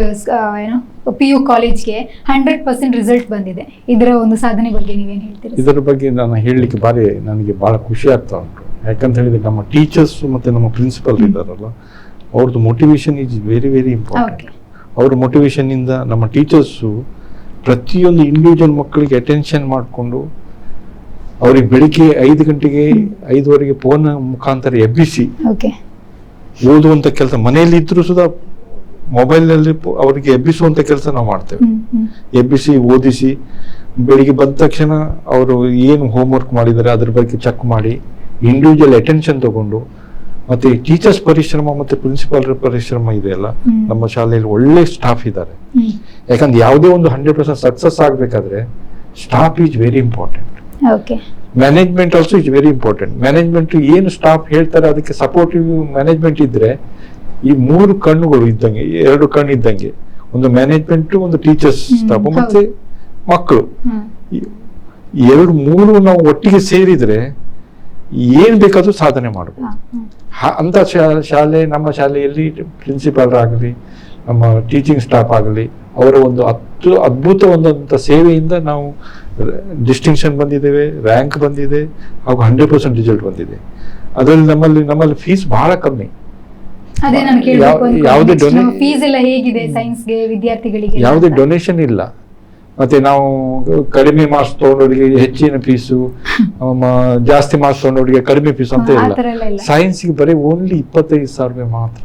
ಏನೋ ಪಿ ಯು ಕಾಲೇಜ್ಗೆ ಹಂಡ್ರೆಡ್ ಪರ್ಸೆಂಟ್ ರಿಸಲ್ಟ್ ಬಂದಿದೆ. ಇದರ ಒಂದು ಸಾಧನೆ ಬಗ್ಗೆ ನೀವೇನು ಹೇಳ್ತೀರಿ? ಇದರ ಬಗ್ಗೆ ನಾನು ಹೇಳಲಿಕ್ಕೆ ಭಾರಿ ನನಗೆ ಭಾಳ ಖುಷಿ ಆಗ್ತಾ ಉಂಟು. ಯಾಕಂತ ಹೇಳಿದ್ರೆ ನಮ್ಮ ಟೀಚರ್ಸ್ ಮತ್ತು ನಮ್ಮ ಪ್ರಿನ್ಸಿಪಲ್ ಇದ್ದಾರಲ್ಲ ಅವ್ರದ್ದು motivation is very very important. ಅವ್ರ ಮೋಟಿವೇಶನ್ನಿಂದ ನಮ್ಮ ಟೀಚರ್ಸು ಪ್ರತಿಯೊಂದು ಇಂಡಿವಿಜುವಲ್ ಮಕ್ಕಳಿಗೆ ಅಟೆನ್ಷನ್ ಮಾಡಿಕೊಂಡು ಅವ್ರಿಗೆ ಬೆಳಿಗ್ಗೆ ಐದು ಗಂಟೆಗೆ ಐದುವರೆಗೆ ಫೋನ್ ಮುಖಾಂತರ ಎಬ್ಬಿಸಿ ಓಕೆ ಓದುವಂಥ ಕೆಲಸ ಮನೆಯಲ್ಲಿ ಇದ್ರೂ ಮೊಬೈಲ್ ಮೊಬೈಲ್ನಲ್ಲಿ ಅವರಿಗೆ ಎಬ್ಬಿಸುವಂತ ಕೆಲಸ ನಾವು ಮಾಡ್ತೇವೆ. ಹ್ಮ್ ಹ್ಮ್. ಎಬ್ಬಿಸಿ ಓದಿಸಿ ಬೆಳಿಗ್ಗೆ ಬಂದ ತಕ್ಷಣ ಅವರು ಏನು ಹೋಮ್ವರ್ಕ್ ಮಾಡಿದ್ದಾರೆ ಅದ್ರ ಬಗ್ಗೆ ಚೆಕ್ ಮಾಡಿ ಇಂಡಿವಿಜುವಲ್ ಅಟೆನ್ಷನ್ ತಗೊಂಡು ಮತ್ತೆ ಟೀಚರ್ಸ್ ಪರಿಶ್ರಮ ಮತ್ತೆ ಪ್ರಿನ್ಸಿಪಾಲ್ ಪರಿಶ್ರಮ ಇದೆಯಲ್ಲ ಅಲ್ಲ ನಮ್ಮ ಶಾಲೆಯಲ್ಲಿ ಒಳ್ಳೆ ಸ್ಟಾಫ್ ಇದ್ದಾರೆ. ಯಾಕಂದ್ರೆ ಯಾವುದೇ ಒಂದು ಹಂಡ್ರೆಡ್ ಪರ್ಸೆಂಟ್ ಸಕ್ಸಸ್ ಆಗಬೇಕಾದ್ರೆ staff is very important management also is very important management ಏನು ಸ್ಟಾಫ್ ಹೇಳ್ತಾರೆ ಅದಕ್ಕೆ ಸಪೋರ್ಟಿವ್ ಮ್ಯಾನೇಜ್ಮೆಂಟ್ ಇದ್ರೆ ಈ ಮೂರು ಕಣ್ಣುಗಳು ಇದ್ದಂಗೆ ಎರಡು ಕಣ್ಣು ಇದ್ದಂಗೆ ಒಂದು ಮ್ಯಾನೇಜ್ಮೆಂಟ್ ಒಂದು ಟೀಚರ್ಸ್ ಸ್ಟಾಫ್ ಮತ್ತೆ ಮಕ್ಕಳು. ಎರಡು ಮೂರು ನಾವು ಒಟ್ಟಿಗೆ ಸೇರಿದ್ರೆ ಏನ್ ಬೇಕಾದ್ರೂ ಸಾಧನೆ ಮಾಡಬಹುದು ಅಂತ ಶಾಲೆ ನಮ್ಮ ಶಾಲೆಯಲ್ಲಿ ಪ್ರಿನ್ಸಿಪಾಲ್ ಆಗಲಿ ನಮ್ಮ ಟೀಚಿಂಗ್ ಸ್ಟಾಫ್ ಆಗಲಿ ಅವರ ಒಂದು ಅತ್ತು ಅದ್ಭುತ ಒಂದಂತ ಸೇವೆಯಿಂದ ನಾವು ಡಿಸ್ಟಿಂಕ್ಷನ್ ಬಂದಿದ್ದೇವೆ ರ್ಯಾಂಕ್ ಬಂದಿದೆ ಹಾಗೂ ಹಂಡ್ರೆಡ್ ಪರ್ಸೆಂಟ್ ರಿಸಲ್ಟ್ ಬಂದಿದೆ. ಅದರಲ್ಲಿ ನಮ್ಮಲ್ಲಿ ನಮ್ಮಲ್ಲಿ ಫೀಸ್ ಬಹಳ ಕಮ್ಮಿ. ಯಾವುದೇ ವಿದ್ಯಾರ್ಥಿಗಳಿಗೆ ಯಾವುದೇ ಡೊನೇಷನ್ ಇಲ್ಲ. ಮತ್ತೆ ನಾವು ಕಡಿಮೆ ಮಾರ್ಕ್ಸ್ ತಗೊಂಡವರಿಗೆ ಹೆಚ್ಚಿನ ಫೀಸು ಜಾಸ್ತಿ ಮಾರ್ಕ್ಸ್ ತಗೊಂಡೋರಿಗೆ ಕಡಿಮೆ ಫೀಸ್ ಅಂತ ಇಲ್ಲ. ಸೈನ್ಸ್ಗೆ ಬರೀ ಓನ್ಲಿ ಇಪ್ಪತ್ತೈದು ಸಾವಿರ ರೂಪಾಯಿ ಮಾತ್ರ.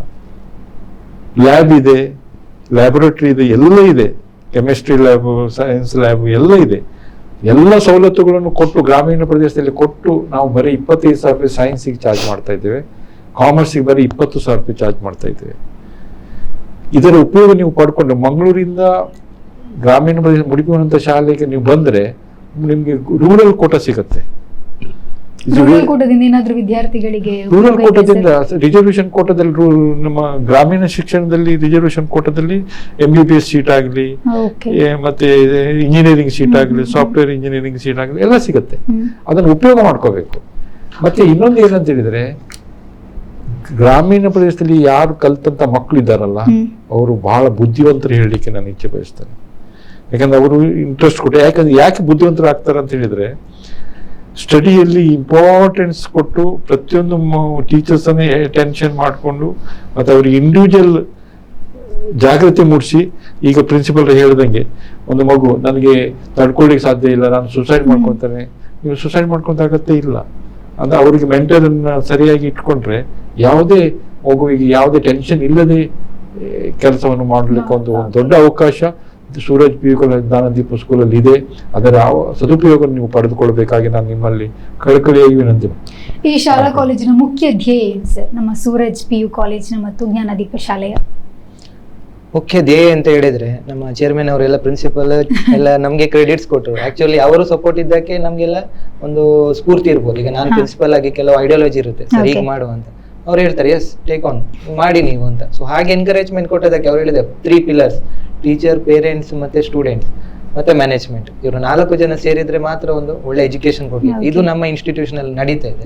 ಲ್ಯಾಬ್ ಇದೆ, ಲ್ಯಾಬೊರೇಟರಿ ಇದೆ, ಎಲ್ಲ ಇದೆ. ಕೆಮಿಸ್ಟ್ರಿ ಲ್ಯಾಬ್, ಸೈನ್ಸ್ ಲ್ಯಾಬ್ ಎಲ್ಲ ಇದೆ. ಎಲ್ಲ ಸವಲತ್ತುಗಳನ್ನು ಕೊಟ್ಟು ಗ್ರಾಮೀಣ ಪ್ರದೇಶದಲ್ಲಿ ಕೊಟ್ಟು ನಾವು ಬರೀ ಇಪ್ಪತ್ತೈದು ಸಾವಿರ ರೂಪಾಯಿ ಸೈನ್ಸಿಗೆ ಚಾರ್ಜ್ ಮಾಡ್ತಾ ಇದ್ದೇವೆ. ಕಾಮರ್ಸಿಗೆ ಬರೀ ಇಪ್ಪತ್ತು ಸಾವಿರ ರೂಪಾಯಿ ಚಾರ್ಜ್ ಮಾಡ್ತಾ ಇದ್ದೇವೆ. ಇದರ ಉಪಯೋಗ ನೀವು ಪಡ್ಕೊಂಡು ಮಂಗಳೂರಿಂದ ಗ್ರಾಮೀಣ ಪ್ರದೇಶ ಮುಡಿಪುವಂತ ಶಾಲೆಗೆ ನೀವು ಬಂದರೆ ನಿಮಗೆ ರೂರಲ್ ಕೋಟ ಸಿಗತ್ತೆ. ರೂರಲ್ ಕೂಟದಿಂದ ಏನಾದ್ರೂ ವಿದ್ಯಾರ್ಥಿಗಳಿಗೆ ರೂರಲ್ ಕೋಟದಿಂದ ಸರ್? ರಿಸರ್ವೇಶನ್ ಕೋಟದಲ್ಲಿ ನಮ್ಮ ಗ್ರಾಮೀಣ ಶಿಕ್ಷಣದಲ್ಲಿ reservation ಕೋಟದಲ್ಲಿ M B B S seat ಆಗಲಿ ಮತ್ತೆ ಇಂಜಿನಿಯರಿಂಗ್ ಸೀಟ್ ಆಗಲಿ ಸಾಫ್ಟ್ವೇರ್ ಇಂಜಿನಿಯರಿಂಗ್ ಸೀಟ್ ಆಗಲಿ ಎಲ್ಲ ಸಿಗುತ್ತೆ. ಅದನ್ನು ಉಪಯೋಗ ಮಾಡ್ಕೋಬೇಕು ಮತ್ತೆ ಇನ್ನೊಂದು ಏನಂತ ಹೇಳಿದ್ರೆ ಗ್ರಾಮೀಣ ಪ್ರದೇಶದಲ್ಲಿ ಯಾರು ಕಲ್ತಂತ ಮಕ್ಕಳು ಇದ್ದಾರಲ್ಲ. ಅವರು ಬಹಳ ಬುದ್ಧಿವಂತರು ಹೇಳಲಿಕ್ಕೆ ನಾನು ಇಚ್ಛೆ ಬಯಸ್ತೇನೆ ಯಾಕಂದ್ರೆ ಅವರು ಇಂಟ್ರೆಸ್ಟ್ ಕೊಟ್ಟೆ ಯಾಕಂದ್ರೆ ಯಾಕೆ ಬುದ್ಧಿವಂತರು ಆಗ್ತಾರೆ ಅಂತ ಹೇಳಿದ್ರೆ ಸ್ಟಡಿಯಲ್ಲಿ ಇಂಪಾರ್ಟೆನ್ಸ್ ಕೊಟ್ಟು ಪ್ರತಿಯೊಂದು ಟೀಚರ್ಸ್ ಅನ್ನೇ ಟೆನ್ಷನ್ ಮಾಡಿಕೊಂಡು ಮತ್ತು ಅವ್ರಿಗೆ ಇಂಡಿವಿಜುವಲ್ ಜಾಗೃತಿ ಮೂಡಿಸಿ ಈಗ ಪ್ರಿನ್ಸಿಪಲ್ ಹೇಳ್ದಂಗೆ ಒಂದು ಮಗು ನನಗೆ ತಡ್ಕೊಳ್ಳಿಕ್ಕೆ ಸಾಧ್ಯ ಇಲ್ಲ ನಾನು ಸುಸೈಡ್. ಮಾಡ್ಕೊತಾನೆ. ನೀವು ಸುಸೈಡ್ ಮಾಡ್ಕೊಂತ ಅಗತ್ಯ ಇಲ್ಲ. ಅಂದ್ರೆ ಅವರಿಗೆ ಮೆಂಟಲ್ ಸರಿಯಾಗಿ ಇಟ್ಕೊಂಡ್ರೆ ಯಾವುದೇ ಮಗುವಿಗೆ ಯಾವುದೇ ಟೆನ್ಷನ್ ಇಲ್ಲದೆ ಕೆಲಸವನ್ನು ಮಾಡಲಿಕ್ಕೆ ಒಂದು ಒಂದು ದೊಡ್ಡ ಅವಕಾಶ. Suraj P U college Jnanadeepa ಸ್ಕೂಲಲ್ಲಿ ಇದೆ. ಅದರ ಸದುಪಯೋಗ ನೀವು ಪಡೆದುಕೊಳ್ಬೇಕಾಗಿ ನಾನು ನಿಮ್ಮಲ್ಲಿ ಕಳಕಳಿಯಾಗಿ ವಿನಂತಿ ಈ ಶಾಲಾ ಕಾಲೇಜಿನ ಮುಖ್ಯ ಧ್ಯೇಯ ಏನು ಸರ್? ನಮ್ಮ ಸೂರಜ್ ಪಿ ಯು ಕಾಲೇಜಿನ ಮತ್ತು ಜ್ಞಾನದೀಪ ಶಾಲೆಯ. ಮುಖ್ಯ ಧ್ಯೇಯ ಅಂತ ಹೇಳಿದ್ರೆ ನಮ್ಮ ಚೇರ್ಮನ್ ಅವರೆಲ್ಲ ಪ್ರಿನ್ಸಿಪಲ್ ಎಲ್ಲ ನಮಗೆ ಕ್ರೆಡಿಟ್ಸ್ ಕೊಟ್ಟರು. ಆಕ್ಚುಲಿ ಅವರು ಸಪೋರ್ಟ್ ಇದ್ದಕ್ಕೆ ನಮಗೆಲ್ಲ ಒಂದು ಸ್ಫೂರ್ತಿ ಇರ್ಬೋದು. ಈಗ ನಾನು. ಪ್ರಿನ್ಸಿಪಲ್ ಆಗಿ ಕೆಲವು ಐಡಿಯಾಲಜಿ ಇರುತ್ತೆ. ಸರಿ ಹೀಗೆ Okay. ಅವ್ರು ಹೇಳ್ತಾರೆ ಎಸ್ ಟೇಕ್ ಆನ್ ಮಾಡಿ ನೀವು ಅಂತ. ಸೊ ಹಾಗೆ ಎನ್ಕರೇಜ್ಮೆಂಟ್ ಕೊಟ್ಟದಕ್ಕೆ ಅವ್ರು ಹೇಳಿದೆ ತ್ರೀ ಪಿಲ್ಲರ್ಸ್ ಟೀಚರ್ ಪೇರೆಂಟ್ಸ್ ಮತ್ತೆ ಸ್ಟೂಡೆಂಟ್ಸ್ ಮತ್ತೆ ಮ್ಯಾನೇಜ್ಮೆಂಟ್ ಇವರು ನಾಲ್ಕು ಜನ ಸೇರಿದ್ರೆ ಮಾತ್ರ ಒಂದು ಒಳ್ಳೆ ಎಜುಕೇಶನ್ ಕೊಡ್ಲಿ. ಇದು ನಮ್ಮ ಇನ್ಸ್ಟಿಟ್ಯೂಷನ್ ಅಲ್ಲಿ ನಡೀತಾ ಇದೆ.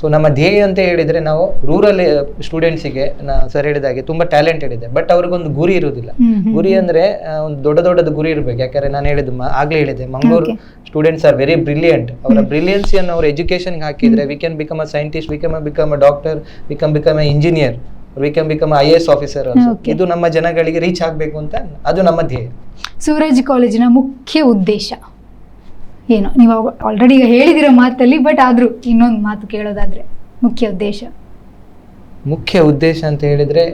ಸೊ ನಮ್ಮ ಧ್ಯೇಯ ಅಂತ ಹೇಳಿದ್ರೆ ನಾವು ರೂರಲ್ ಸ್ಟೂಡೆಂಟ್ಸಿಗೆ ಸರ್ ಹೇಳಿದಾಗೆ ತುಂಬಾ ಟ್ಯಾಲೆಂಟೆಡ್ ಇದೆ. ಬಟ್ ಅವ್ರಿಗೊಂದು ಗುರಿ ಹ್ಮ್, ಗುರಿ ಅಂದ್ರೆ ಒಂದು ದೊಡ್ಡ ದೊಡ್ಡದು ಗುರಿ ಇರ್ಬೇಕು. ಯಾಕಂದ್ರೆ ನಾನು ಹೇಳಿದ್ದು ಆಗ್ಲೇ ಹೇಳಿದೆ Mangaluru students are very brilliant ಅವರ ಬ್ರಿಲಿಯನ್ಸಿಯನ್ನು ಅವ್ರ ಎಜುಕೇಶನ್ ಹಾಕಿದ್ರೆ we can become a scientist we can become a doctor we can become a engineer we can become I S officer ಇದು ನಮ್ಮ ಜನಗಳಿಗೆ ರೀಚ್ ಆಗಬೇಕು ಅಂತ ಅದು ನಮ್ಮ ಧ್ಯೇಯ. ಸೂರಜ್ ಕಾಲೇಜಿನ ಮುಖ್ಯ ಉದ್ದೇಶ. ಏನು ನೀವು ಆಲ್ರೆಡಿ ಈಗ ಹೇಳಿದಿರೋ ಮಾತಲ್ಲಿ ಬಟ್ ಆದ್ರೂ ಇನ್ನೊಂದು ಮಾತು ಕೇಳೋದಾದ್ರೆ ಮುಖ್ಯ ಉದ್ದೇಶ. ಮುಖ್ಯ ಉದ್ದೇಶ ಅಂತ ಹೇಳಿದ್ರೆ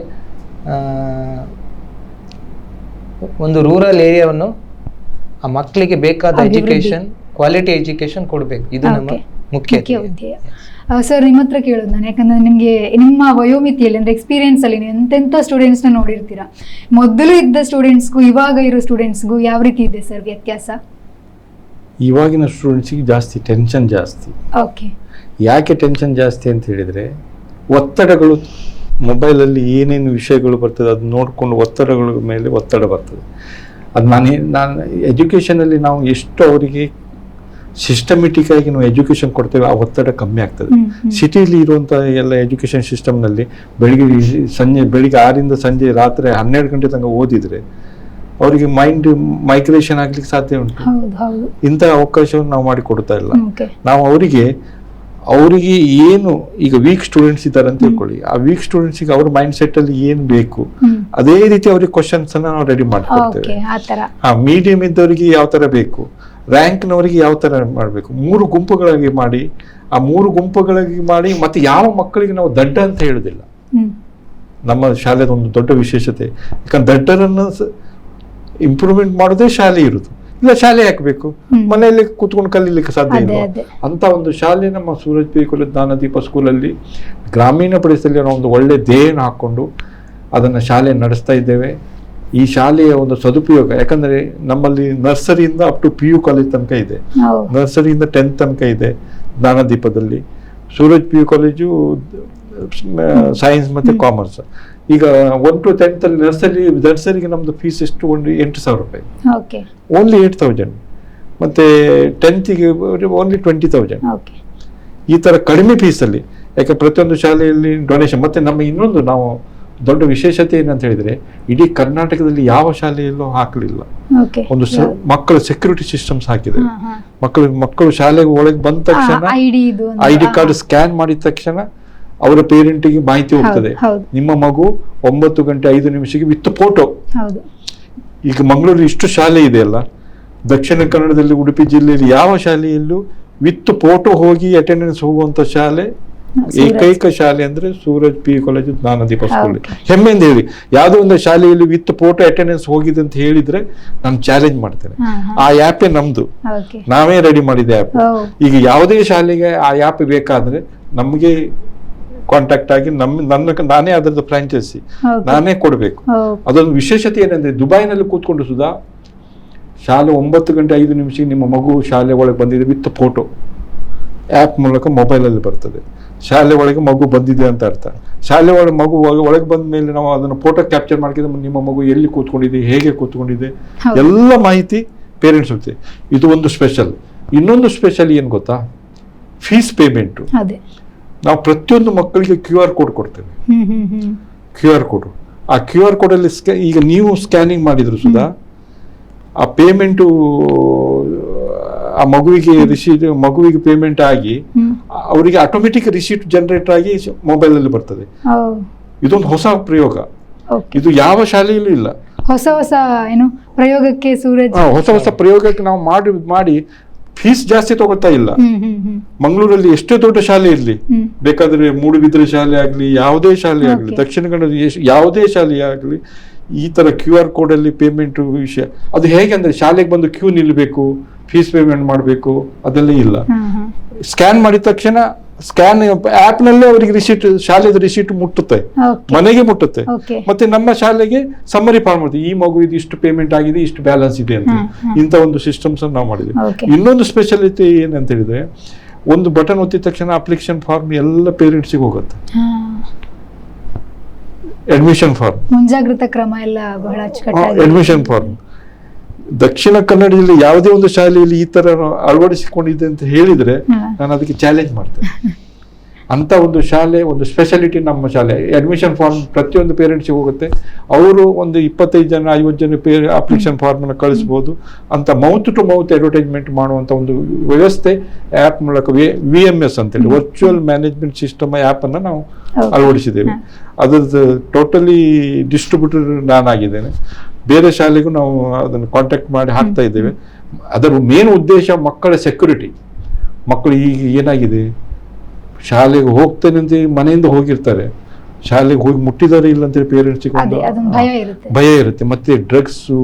ಒಂದು ರೂರಲ್ ಏರಿಯಾವನ್ನು ಆ ಮಕ್ಕಳಿಗೆ ಬೇಕಾದ. ಎಜುಕೇಶನ್ ಕ್ವಾಲಿಟಿ ಎಜುಕೇಶನ್ ಕೊಡಬೇಕು. ಇದು ನಮ್ಮ ಮುಖ್ಯ ಉದ್ದೇಶ ಸರ್ ನಿಮ್ಮ ಹತ್ರ ಕೇಳೋದು ನಾನು ಯಾಕಂದ್ರೆ ನಿಮಗೆ ನಿಮ್ಮ ವಯೋಮಿತಿಯಲ್ಲಿ ಅಂದ್ರೆ ಎಕ್ಸ್ಪೀರಿಯನ್ಸ್ ಅಲ್ಲಿ ನೀವು ಎಂತೆಂಥ ಸ್ಟೂಡೆಂಟ್ಸ್ನ ನೋಡಿರ್ತೀರಾ? ಮೊದಲು ಇದ್ದ ಸ್ಟೂಡೆಂಟ್ಸ್ಗೂ ಇವಾಗ ಇರೋ ಸ್ಟೂಡೆಂಟ್ಸ್ಗೂ ಯಾವ ರೀತಿ ಇದೆ ಸರ್ ವ್ಯತ್ಯಾಸ? ಇವಾಗಿನ ಸ್ಟೂಡೆಂಟ್ಸಿಗೆ ಜಾಸ್ತಿ ಟೆನ್ಷನ್ ಜಾಸ್ತಿ. ಓಕೆ. ಯಾಕೆ ಟೆನ್ಷನ್ ಜಾಸ್ತಿ ಅಂತ ಹೇಳಿದರೆ ಒತ್ತಡಗಳು ಮೊಬೈಲಲ್ಲಿ ಏನೇನು ವಿಷಯಗಳು ಬರ್ತದೆ ಅದು ನೋಡಿಕೊಂಡು ಒತ್ತಡಗಳ ಮೇಲೆ ಒತ್ತಡ ಬರ್ತದೆ. ಅದು ನಾನು ನಾನು ಎಜುಕೇಷನಲ್ಲಿ ನಾವು ಎಷ್ಟು ಅವರಿಗೆ ಸಿಸ್ಟಮೆಟಿಕ್ ಆಗಿ ನಾವು ಎಜುಕೇಷನ್ ಕೊಡ್ತೇವೆ ಆ ಒತ್ತಡ ಕಮ್ಮಿ ಆಗ್ತದೆ. ಸಿಟಿಲಿ ಇರುವಂಥ ಎಲ್ಲ ಎಜುಕೇಷನ್ ಸಿಸ್ಟಮ್ನಲ್ಲಿ ಬೆಳಿಗ್ಗೆ ಸಂಜೆ ಬೆಳಿಗ್ಗೆ ಆರಿಂದ ಸಂಜೆ ರಾತ್ರಿ ಹನ್ನೆರಡು ಗಂಟೆ ತನಕ ಓದಿದರೆ ಅವರಿಗೆ ಮೈಂಡ್ ಮೈಗ್ರೇಷನ್ ಆಗ್ಲಿಕ್ಕೆ ಸಾಧ್ಯ ಉಂಟು. ಇಂತಹ ಇಂಥ ಅವಕಾಶವನ್ನು ನಾವು ಮಾಡಿ ಕೊಡ್ತಾ ಇಲ್ಲ. ನಾವು ಅವರಿಗೆ ಅವರಿಗೆ ಏನು ಈಗ ವೀಕ್ ಸ್ಟೂಡೆಂಟ್ಸ್ ಇದ್ದಾರೆ ಅಂತ ತಿಳ್ಕೊಳ್ಳಿ. ಆ ವೀಕ್ ಸ್ಟೂಡೆಂಟ್ಸಿಗೆ ಅವ್ರ ಮೈಂಡ್ ಸೆಟ್ ಅಲ್ಲಿ ಏನು ಬೇಕು ಅದೇ ರೀತಿ ಅವ್ರಿಗೆ ಕ್ವಶನ್ಸ್ ಅನ್ನ ನಾವು ರೆಡಿ ಮಾಡ್ಕೊಡ್ತೇವೆ ಹಾ ಮೀಡಿಯಂ ಇದ್ದವರಿಗೆ ಯಾವ ತರ ಬೇಕು ರ್ಯಾಂಕ್ನವರಿಗೆ ಯಾವ ತರ ಮಾಡಬೇಕು? ಮೂರು ಗುಂಪುಗಳಾಗಿ ಮಾಡಿ ಆ ಮೂರು ಗುಂಪುಗಳಾಗಿ ಮಾಡಿ ಮತ್ತೆ ಯಾವ ಮಕ್ಕಳಿಗೆ ನಾವು ದಡ್ಡ ಅಂತ ಹೇಳುದಿಲ್ಲ. ನಮ್ಮ ಶಾಲೆದ ಒಂದು ದೊಡ್ಡ ವಿಶೇಷತೆ. ಯಾಕಂದ್ರೆ ದಡ್ಡರನ್ನು ಇಂಪ್ರೂವ್ಮೆಂಟ್ ಮಾಡೋದೇ ಶಾಲೆ ಇರುದು. ಇಲ್ಲ ಶಾಲೆ ಹಾಕಬೇಕು ಮನೆಯಲ್ಲಿ ಕೂತ್ಕೊಂಡು ಕಲೀಲಿಕ್ಕೆ ಸಾಧ್ಯ ಇಲ್ಲ ಅಂತ ಒಂದು ಶಾಲೆ ನಮ್ಮ ಸೂರಜ್ ಪಿ ಕುಲ ಜ್ಞಾನದೀಪ ಸ್ಕೂಲಲ್ಲಿ ಗ್ರಾಮೀಣ ಪ್ರದೇಶದಲ್ಲಿ ನಾವು ಒಂದು ಒಳ್ಳೆ ಧ್ಯೇಯನ ಹಾಕ್ಕೊಂಡು ಅದನ್ನು ಶಾಲೆ ನಡೆಸ್ತಾ ಇದ್ದೇವೆ. ಈ ಶಾಲೆಯ ಒಂದು ಸದುಪಯೋಗ ಯಾಕಂದರೆ ನಮ್ಮಲ್ಲಿ ನರ್ಸರಿಯಿಂದ up to P U college ತನಕ ಇದೆ. ನರ್ಸರಿಯಿಂದ ಟೆಂತ್ ತನಕ ಇದೆ ಜ್ಞಾನದೀಪದಲ್ಲಿ. Suraj P U college science ಮತ್ತು ಕಾಮರ್ಸ್ ಈಗ ಒನ್ ಟು ಟೆಂತ್ ಅಲ್ಲಿ ನರ್ಸರಿ ನರ್ಸರಿಗೆ ನಮ್ದು ಫೀಸ್ ಎಷ್ಟು? ಒಂದು ಎಂಟು ಸಾವಿರ ರೂಪಾಯಿ. ಓನ್ಲಿ ಏಟ್ ತೌಸಂಡ್ ಮತ್ತೆ ಟೆಂತಿಗೆ ಓನ್ಲಿ ಟ್ವೆಂಟಿ ತೌಸಂಡ್ ಈ ತರ ಕಡಿಮೆ ಫೀಸಲ್ಲಿ ಯಾಕೆ ಪ್ರತಿಯೊಂದು ಶಾಲೆಯಲ್ಲಿ ಡೊನೇಷನ್ ಮತ್ತೆ ನಮ್ಮ ಇನ್ನೊಂದು ನಾವು ದೊಡ್ಡ ವಿಶೇಷತೆ ಏನಂತ ಹೇಳಿದ್ರೆ ಇಡೀ ಕರ್ನಾಟಕದಲ್ಲಿ ಯಾವ ಶಾಲೆಯಲ್ಲೂ ಹಾಕಲಿಲ್ಲ. ಒಂದು ಮಕ್ಕಳು ಸೆಕ್ಯೂರಿಟಿ ಸಿಸ್ಟಮ್ಸ್ ಹಾಕಿದೆ ಮಕ್ಕಳು ಮಕ್ಕಳು ಶಾಲೆಗೆ ಒಳಗೆ ಬಂದ ತಕ್ಷಣ ಐ ಡಿ ಕಾರ್ಡ್ ಸ್ಕ್ಯಾನ್ ಮಾಡಿದ ತಕ್ಷಣ ಅವರ ಪೇರೆಂಟಿಗೆ ಮಾಹಿತಿ ಹೋಗ್ತದೆ. ನಿಮ್ಮ ಮಗು ಒಂಬತ್ತು ಗಂಟೆ ಐದು ನಿಮಿಷಕ್ಕೆ ವಿತ್ ಫೋಟೋ ಈಗ ಮಂಗಳೂರು ಇಷ್ಟು ಶಾಲೆ ಇದೆ ಅಲ್ಲ? ದಕ್ಷಿಣ ಕನ್ನಡದಲ್ಲಿ ಉಡುಪಿ ಜಿಲ್ಲೆಯಲ್ಲಿ ಯಾವ ಶಾಲೆಯಲ್ಲೂ ವಿತ್ ಫೋಟೋ ಹೋಗಿ ಅಟೆಂಡೆನ್ಸ್ ಹೋಗುವಂತ ಶಾಲೆ. ಏಕೈಕ ಶಾಲೆ ಅಂದ್ರೆ Suraj P. College Jnanadeepa school. ಹೆಮ್ಮೆಯಿಂದ ಹೇಳಿ ಯಾವುದೋ ಒಂದು ಶಾಲೆಯಲ್ಲಿ ವಿತ್ ಫೋಟೋ ಅಟೆಂಡೆನ್ಸ್ ಹೋಗಿದೆ ಅಂತ ಹೇಳಿದ್ರೆ ನಾನು ಚಾಲೆಂಜ್ ಮಾಡ್ತೇನೆ. ಆ ಆ್ಯಪೇ ನಮ್ದು. ನಾವೇ ರೆಡಿ ಮಾಡಿದ ಆ್ಯಪ್ ಈಗ ಯಾವುದೇ ಶಾಲೆಗೆ ಆ ಆ್ಯಪ್ ಬೇಕಾದ್ರೆ ನಮಗೆ ಕಾಂಟ್ಯಾಕ್ಟ್ ಆಗಿ ನಮ್ಮ ನನ್ನ ನಾನೇ ಅದರದ್ದು ಫ್ರಾಂಚೈಸಿ ನಾನೇ ಕೊಡಬೇಕು. ಅದೊಂದು ವಿಶೇಷತೆ ಏನಂದ್ರೆ ದುಬೈನಲ್ಲಿ ಕೂತ್ಕೊಂಡು ಸುಧಾ ಶಾಲೆ ಒಂಬತ್ತು ಗಂಟೆ ಐದು ನಿಮಿಷಕ್ಕೆ ನಿಮ್ಮ ಮಗು ಶಾಲೆ ಒಳಗೆ ಬಂದಿದೆ ವಿತ್ ಫೋಟೋ ಆ್ಯಪ್ ಮೂಲಕ ಮೊಬೈಲಲ್ಲಿ ಬರ್ತದೆ. ಶಾಲೆ ಒಳಗೆ ಮಗು ಬಂದಿದೆ ಅಂತ ಅರ್ಥ. ಶಾಲೆ ಒಳಗೆ ಮಗು ಒಳಗೆ ಬಂದ ಮೇಲೆ ನಾವು ಅದನ್ನು ಫೋಟೋ ಕ್ಯಾಪ್ಚರ್ ಮಾಡ್ಕಿದ್ರೆ ನಿಮ್ಮ ಮಗು ಎಲ್ಲಿ ಕೂತ್ಕೊಂಡಿದೆ ಹೇಗೆ ಕೂತ್ಕೊಂಡಿದೆ. ಎಲ್ಲ ಮಾಹಿತಿ ಪೇರೆಂಟ್ಸ್ ಹೋಗ್ತದೆ. ಇದು ಒಂದು ಸ್ಪೆಷಲ್ ಇನ್ನೊಂದು ಸ್ಪೆಷಲ್ ಏನು ಗೊತ್ತಾ? ಫೀಸ್ ಪೇಮೆಂಟು ನಾವು ಪ್ರತಿಯೊಂದು ಮಕ್ಕಳಿಗೆ ಕ್ಯೂ ಆರ್ ಕೋಡ್ ಕೊಡ್ತೇವೆ. Q R code. ಆ ಕ್ಯೂ ಆರ್ ಕೋಡಲ್ಲಿ ಸ್ಕ್ಯಾ ಈಗ ನೀವು ಸ್ಕ್ಯಾನಿಂಗ್ ಮಾಡಿದ್ರು ಸುಧಾ ಆ ಪೇಮೆಂಟು ಆ ಮಗುವಿಗೆ ರಿಸೀಟ್ ಮಗುವಿಗೆ ಪೇಮೆಂಟ್ ಆಗಿ ಅವರಿಗೆ ಆಟೋಮೆಟಿಕ್ ರಿಸೀಟ್ ಜನರೇಟ್ ಆಗಿ ಮೊಬೈಲ್ ಅಲ್ಲಿ ಬರ್ತದೆ. ಇದೊಂದು ಹೊಸ ಪ್ರಯೋಗ. ಇದು ಯಾವ ಶಾಲೆಯಲ್ಲೂ ಇಲ್ಲ. ಹೊಸ ಹೊಸ ಏನು ಪ್ರಯೋಗಕ್ಕೆ ಸೂರ್ಯ ಹೊಸ ಹೊಸ ಪ್ರಯೋಗಕ್ಕೆ ನಾವು ಮಾಡಿ ಮಾಡಿ ಫೀಸ್ ಜಾಸ್ತಿ ತಗೊಳ್ತಾ ಇಲ್ಲ. ಮಂಗಳೂರಲ್ಲಿ ಎಷ್ಟೇ ದೊಡ್ಡ ಶಾಲೆ ಇರಲಿ ಬೇಕಾದ್ರೆ ಮೂಡುಬಿದ್ರೆ ಶಾಲೆ ಆಗಲಿ ಯಾವುದೇ ಶಾಲೆ ಆಗಲಿ ದಕ್ಷಿಣ ಕನ್ನಡ ಯಾವುದೇ ಶಾಲೆ ಆಗಲಿ ಈ ತರ ಕ್ಯೂ ಆರ್ ಕೋಡ್ ಅಲ್ಲಿ ಪೇಮೆಂಟ್ ವಿಷಯ ಅದು ಹೇಗೆ ಅಂದ್ರೆ ಶಾಲೆಗೆ ಬಂದು ಕ್ಯೂ ನಿಲ್ಲಬೇಕು ಫೀಸ್ ಪೇಮೆಂಟ್ ಮಾಡಬೇಕು ಅದೆಲ್ಲ ಇಲ್ಲ. ಸ್ಕ್ಯಾನ್ ಮಾಡಿದ ತಕ್ಷಣ ಸ್ಕ್ಯಾನ್ ಆಪ್ ನಲ್ಲೇ ಅವರಿಗೆ ರಿಸೀಟ್ ಶಾಲೆದ ರಿಸೀಟ್ ಮುಟ್ಟುತ್ತೆ. ಮನೆಗೆ ಮುಟ್ಟುತ್ತೆ. ಮತ್ತೆ ನಮ್ಮ ಶಾಲೆಗೆ ಸಮ್ಮರಿ ಫಾರ್ಮ್ ಮಾಡುತ್ತೆ ಈ ಮಗು ಇದು ಇಷ್ಟು ಪೇಮೆಂಟ್ ಆಗಿದೆ ಇಷ್ಟು ಬ್ಯಾಲೆನ್ಸ್ ಇದೆ ಅಂತ. ಇಂಥ ಒಂದು ಸಿಸ್ಟಮ್ಸ್ ನಾವು ಮಾಡಿದ್ವಿ ಇನ್ನೊಂದು ಸ್ಪೆಷಾಲಿಟಿ ಏನಂತ ಹೇಳಿದ್ರೆ ಒಂದು ಬಟನ್ ಒತ್ತಿದ ತಕ್ಷಣ ಅಪ್ಲಿಕೇಶನ್ ಫಾರ್ಮ್ ಎಲ್ಲ ಪೇರೆಂಟ್ಸಿಗೆ ಹೋಗುತ್ತೆ. ಅಡ್ಮಿಷನ್ ಫಾರ್ಮ್ ಮುಂಜಾಗ್ರತಾ ಕ್ರಮ ಎಲ್ಲ ಬಹಳ ಅಡ್ಮಿಷನ್ ಫಾರ್ಮ್ ದಕ್ಷಿಣ ಕನ್ನಡದಲ್ಲಿ ಯಾವುದೇ ಒಂದು ಶಾಲೆಯಲ್ಲಿ ಈ ತರ ಅಳವಡಿಸಿಕೊಂಡಿದೆ ಅಂತ ಹೇಳಿದ್ರೆ ನಾನು ಅದಕ್ಕೆ ಚಾಲೆಂಜ್ ಮಾಡ್ತೇನೆ. ಅಂತ ಒಂದು ಶಾಲೆ ಒಂದು ಸ್ಪೆಷಾಲಿಟಿ ನಮ್ಮ ಶಾಲೆ. ಅಡ್ಮಿಷನ್ ಫಾರ್ಮ್ ಪ್ರತಿಯೊಂದು ಪೇರೆಂಟ್ಸಿಗೆ ಹೋಗುತ್ತೆ. ಅವರು ಒಂದು ಇಪ್ಪತ್ತೈದು ಜನ ಐವತ್ತು ಜನ ಪೇ ಅಪ್ಲಿಕೇಶನ್ ಫಾರ್ಮನ್ನು ಕಳಿಸ್ಬೋದು. ಅಂತ ಮೌತ್ ಟು ಮೌತ್ ಅಡ್ವರ್ಟೈಸ್ಮೆಂಟ್ ಮಾಡುವಂಥ ಒಂದು ವ್ಯವಸ್ಥೆ ಆ್ಯಪ್ ಮೂಲಕ ವಿ ಎಂ ಎಸ್ ಅಂತೇಳಿ ವರ್ಚುವಲ್ ಮ್ಯಾನೇಜ್ಮೆಂಟ್ ಸಿಸ್ಟಮ್ ಆ್ಯಪನ್ನು ನಾವು ಅಳವಡಿಸಿದ್ದೇವೆ. ಅದ್ರದ್ದು ಟೋಟಲಿ ಡಿಸ್ಟ್ರಿಬ್ಯೂಟರ್ ನಾನಾಗಿದ್ದೇನೆ. ಬೇರೆ ಶಾಲೆಗೂ ನಾವು ಅದನ್ನು ಕಾಂಟ್ಯಾಕ್ಟ್ ಮಾಡಿ ಹಾಕ್ತಾ ಇದ್ದೇವೆ. ಅದರ ಮೇನ್ ಉದ್ದೇಶ ಮಕ್ಕಳ ಸೆಕ್ಯೂರಿಟಿ ಮಕ್ಕಳು ಈಗ ಏನಾಗಿದೆ? ಶಾಲೆಗೆ ಹೋಗ್ತೇನೆ ಅಂತ ಮನೆಯಿಂದ ಹೋಗಿರ್ತಾರೆ. ಶಾಲೆಗೆ ಹೋಗಿ ಮುಟ್ಟಿದ್ದಾರೆ ಇಲ್ಲ ಅಂತೇಳಿ ಪೇರೆಂಟ್ಸಿಗೆ ಭಯ ಇರುತ್ತೆ. ಭಯ ಇರುತ್ತೆ. ಮತ್ತೆ ಡ್ರಗ್ಸು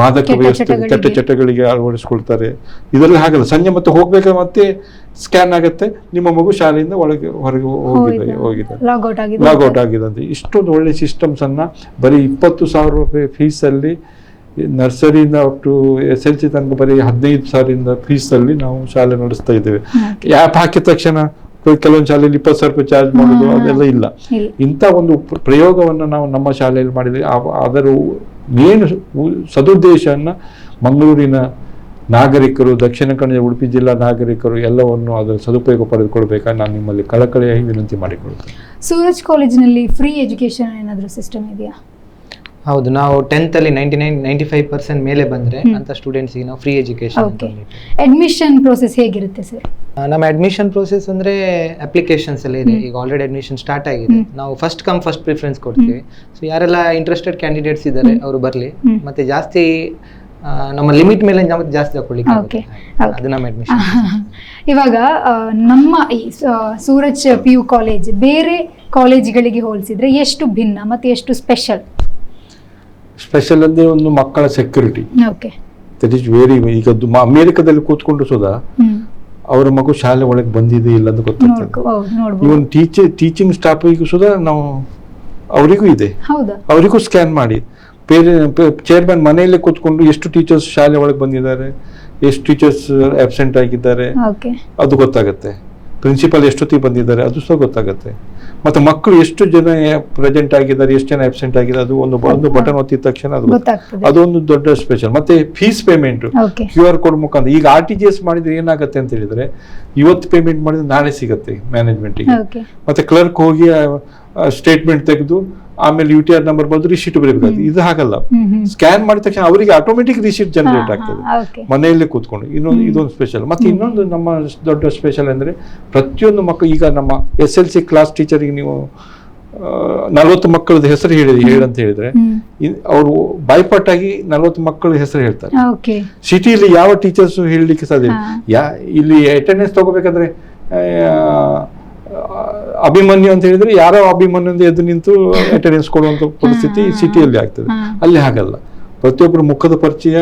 ಮಾದಕ ವ್ಯವಸ್ಥೆ. ಕೆಟ್ಟ ಚಟಗಳಿಗೆ. ಅಳವಡಿಸ್ಕೊಳ್ತಾರೆ. ಇದರಲ್ಲಿ ಹಾಗಲ್ಲ. ಸಂಜೆ ಮತ್ತೆ ಹೋಗ್ಬೇಕಾದ್ರೆ ಮತ್ತೆ ಸ್ಕ್ಯಾನ್ ಆಗುತ್ತೆ. ನಿಮ್ಮ ಮಗು ಶಾಲೆಯಿಂದ ಒಳಗೆ ಹೊರಗೆ ಹೋಗಿದೆ ಹೋಗಿದೆ. ಲಾಗೌಟ್ ಆಗಿದೆ ಅಂತ. ಇಷ್ಟೊಂದು ಒಳ್ಳೆ ಸಿಸ್ಟಮ್ಸ್ ಅನ್ನ ಬರೀ ಇಪ್ಪತ್ತು ಸಾವಿರ ರೂಪಾಯಿ ಫೀಸ್ ಅಲ್ಲಿ ನರ್ಸರಿಯಿಂದ up to S L C ತನಕ ಬರೀ ಹದಿನೈದು ಸಾವಿರದಿಂದ ಫೀಸ್ ಅಲ್ಲಿ ನಾವು ಶಾಲೆ ನಡೆಸ್ತಾ ಇದ್ದೇವೆ. ಯಾಪ್ ಆ್ಯಪ್ ಹಾಕಿದ ತಕ್ಷಣ ಕೆಲವೊಂದು ಶಾಲೆಯಲ್ಲಿ ಇಪ್ಪತ್ತು ಸಾವಿರ ರೂಪಾಯಿ ಚಾರ್ಜ್ ಮಾಡೋದು ಅದೆಲ್ಲ ಇಲ್ಲ. ಇಂಥ ಒಂದು ಪ್ರ- ಪ್ರಯೋಗವನ್ನು ನಾವು ನಮ್ಮ ಶಾಲೆಯಲ್ಲಿ ಮಾಡಿದ್ವಿ ಅದರ ಮೇನ್ ಸದುದ್ದೇಶವನ್ನು ಮಂಗಳೂರಿನ ನಾಗರಿಕರು ದಕ್ಷಿಣ ಕನ್ನಡ ಉಡುಪಿ ಜಿಲ್ಲಾ ನಾಗರಿಕರು ಎಲ್ಲವನ್ನು ಅದರ ಸದುಪಯೋಗ ಪಡೆದುಕೊಳ್ಬೇಕಾದ್ರೆ ನಾನು ನಿಮ್ಮಲ್ಲಿ ಕಳಕಳಿಯಾಗಿ ವಿನಂತಿ ಮಾಡಿಕೊಳ್ಳುತ್ತೇನೆ. ಸೂರಜ್ ಕಾಲೇಜಿನಲ್ಲಿ ಫ್ರೀ ಎಜುಕೇಶನ್ ಏನಾದರೂ ಸಿಸ್ಟಮ್ ಇದೆಯಾ? ಹೌದು ನಾವು ಟೆಂತ್ ಅಲ್ಲಿ ninety nine ninety five percent ಮೇಲೆ ಬಂದ್ರೆ. ಅಂತ ಸ್ಟೂಡೆಂಟ್ಸ್ಗೆ ನಾವು free education okay admission process ಹೇಗಿರುತ್ತೆ ಸರ್ ನಮ್ಮ ಅಡ್ಮಿಷನ್ ಪ್ರೋಸೆಸ್ ಅಂದ್ರೆ ಅಪ್ಲಿಕೇಶನ್ಸ್ ಎಲ್ಲ ಇದೆ. ಈಗ ಆಲ್ರೆಡಿ ಅಡ್ಮಿಷನ್ ಸ್ಟಾರ್ಟ್ ಆಗಿದೆ. ನಾವು ಫಸ್ಟ್ ಕಮ್ ಫಸ್ಟ್ ಪ್ರಿಫರೆನ್ಸ್ ಕೊಡ್ತೀವಿ. ಸೊ ಯಾರೆಲ್ಲ ಇಂಟ್ರೆಸ್ಟೆಡ್ ಕ್ಯಾಂಡಿಡೇಟ್ಸ್ ಇದ್ದಾರೆ. ಅವರು ಬರಲಿ. ಮತ್ತೆ ಜಾಸ್ತಿ ಆ, ನಮ್ಮ ಲಿಮಿಟ್ ಮೇಲೆ ನಾವು ಜಾಸ್ತಿ ಹಾಕೊಳ್ಳಿ. ಆಗುತ್ತೆ. ಅದು ನಮ್ಮ ಅಡ್ಮಿಷನ್ ಇವಾಗ ಆ, ನಮ್ಮ ಈ ಸ- ಸೂರಜ್ ಪಿ ಯು ಕಾಲೇಜ್ ಬೇರೆ ಕಾಲೇಜ್ಗಳಿಗೆ ಹೋಲಿಸಿದ್ರೆ ಎಷ್ಟು ಭಿನ್ನ ಮತ್ತೆ ಎಷ್ಟು ಸ್ಪೆಷಲ್ ಸ್ಪೆಷಲ್ ಅಂದ್ರೆ ಒಂದು ಮಕ್ಕಳ ಸೆಕ್ಯೂರಿಟಿ ದಟ್ ಈಸ್ ವೆರಿ ಈಗ ಅಮೆರಿಕದಲ್ಲಿ ಕೂತ್ಕೊಂಡು ಸುಧಾ ಹ್ಮ್. ಅವರ ಮಗು ಶಾಲೆ ಒಳಗೆ ಬಂದಿದೆ ಇಲ್ಲ ಅಂತ ಗೊತ್ತಾಗ್ತದೆ. ಇವನ್ ಟೀಚರ್ ಟೀಚಿಂಗ್ ಸ್ಟಾಫಿಗೂ ಸುಧಾ ನಾವು ಅವರಿಗೂ ಇದೆ. ಅವರಿಗೂ ಸ್ಕ್ಯಾನ್ ಮಾಡಿ. ಪೇರೆ ಚೇರ್ಮನ್ ಮನೆಯಲ್ಲೇ ಕೂತ್ಕೊಂಡು ಎಷ್ಟು ಟೀಚರ್ಸ್ ಶಾಲೆ ಒಳಗೆ ಬಂದಿದ್ದಾರೆ ಎಷ್ಟು ಟೀಚರ್ಸ್ ಆಬ್ಸೆಂಟ್ ಆಗಿದ್ದಾರೆ ಅದು ಗೊತ್ತಾಗುತ್ತೆ. ಪ್ರಿನ್ಸಿಪಲ್ ಎಷ್ಟೊತ್ತಿಗೆ ಬಂದಿದ್ದಾರೆ ಅದು ಸಹ ಗೊತ್ತಾಗುತ್ತೆ. ಮತ್ತೆ ಮಕ್ಕಳು ಎಷ್ಟು ಜನ ಪ್ರೆಸೆಂಟ್ ಆಗಿದ್ದಾರೆ ಎಷ್ಟು ಜನ ಆಬ್ಸೆಂಟ್ ಆಗಿದ್ದಾರೆ ಅದು ಒಂದು ಒಂದು ಬಟನ್ ಒತ್ತಿದ ತಕ್ಷಣ ಅದು ಅದೊಂದು ದೊಡ್ಡ ಸ್ಪೆಷಲ್ ಮತ್ತೆ fees payment Q R code ಮುಖಾಂತರ. ಈಗ ಆರ್ ಟಿ ಜಿ ಎಸ್ ಮಾಡಿದ್ರೆ ಏನಾಗುತ್ತೆ ಅಂತ ಹೇಳಿದ್ರೆ ಇವತ್ತು ಪೇಮೆಂಟ್ ಮಾಡಿದ್ರೆ ನಾಳೆ ಸಿಗುತ್ತೆ ಮ್ಯಾನೇಜ್ಮೆಂಟಿಗೆ ಮತ್ತೆ ಕ್ಲರ್ಕ್ ಹೋಗಿ ಸ್ಟೇಟ್ಮೆಂಟ್ ತೆಗೆದು ಆಮೇಲೆ ಯು ಟಿ ಆರ್ ನಂಬರ್ ಬಂದು ರಿಶೀಟ್ ಬರೀಬೇಕಾಗುತ್ತೆ ಇದು ಹಾಗಲ್ಲ. ಸ್ಕ್ಯಾನ್ ಮಾಡಿದ ತಕ್ಷಣ ಅವರಿಗೆ ಆಟೋಮೆಟಿಕ್ ರಿಶೀಟ್ ಜನರೇಟ್ ಆಗ್ತದೆ. ಮನೆಯಲ್ಲೇ ಕೂತ್ಕೊಂಡು. ಇನ್ನೊಂದು ಇದೊಂದು ಸ್ಪೆಷಲ್ ಮತ್ತೆ ಇನ್ನೊಂದು ನಮ್ಮ ದೊಡ್ಡ ಸ್ಪೆಷಲ್ ಅಂದ್ರೆ ಪ್ರತಿಯೊಂದು ಮಕ್ಕಳು ಈಗ ನಮ್ಮ ಎಸ್ ಎಲ್ ಸಿ ಕ್ಲಾಸ್ ಟೀಚರ್ಗೆ ನೀವು ನಲವತ್ತು ಮಕ್ಕಳ ಹೆಸರು ಹೇಳಿ ಹೇಳಂತ ಹೇಳಿದ್ರೆ ಅವರು ಅವರು ಆಗಿ ನಲವತ್ತು ಮಕ್ಕಳ ಹೆಸರು ಹೇಳ್ತಾರೆ. ಸಿಟಿಯಲ್ಲಿ ಯಾವ ಟೀಚರ್ಸ್ ಹೇಳಲಿಕ್ಕೆ ಸಾಧ್ಯ ಯಾ ಇಲ್ಲಿ ಅಟೆಂಡೆನ್ಸ್ ತಗೋಬೇಕಂದ್ರೆ ಅಭಿಮನ್ಯು ಅಂತ ಹೇಳಿದ್ರೆ ಯಾರೋ ಅಭಿಮನ್ಯು ಅಂತ ಎದ್ದು ನಿಂತು ಅಟೆಂಡೆನ್ಸ್ ಕೊಡುವಂತ ಪರಿಸ್ಥಿತಿ. ಸಿಟಿಯಲ್ಲಿ ಆಗ್ತದೆ. ಅಲ್ಲಿ ಹಾಗಲ್ಲ. ಪ್ರತಿಯೊಬ್ಬರು ಮುಖದ ಪರಿಚಯ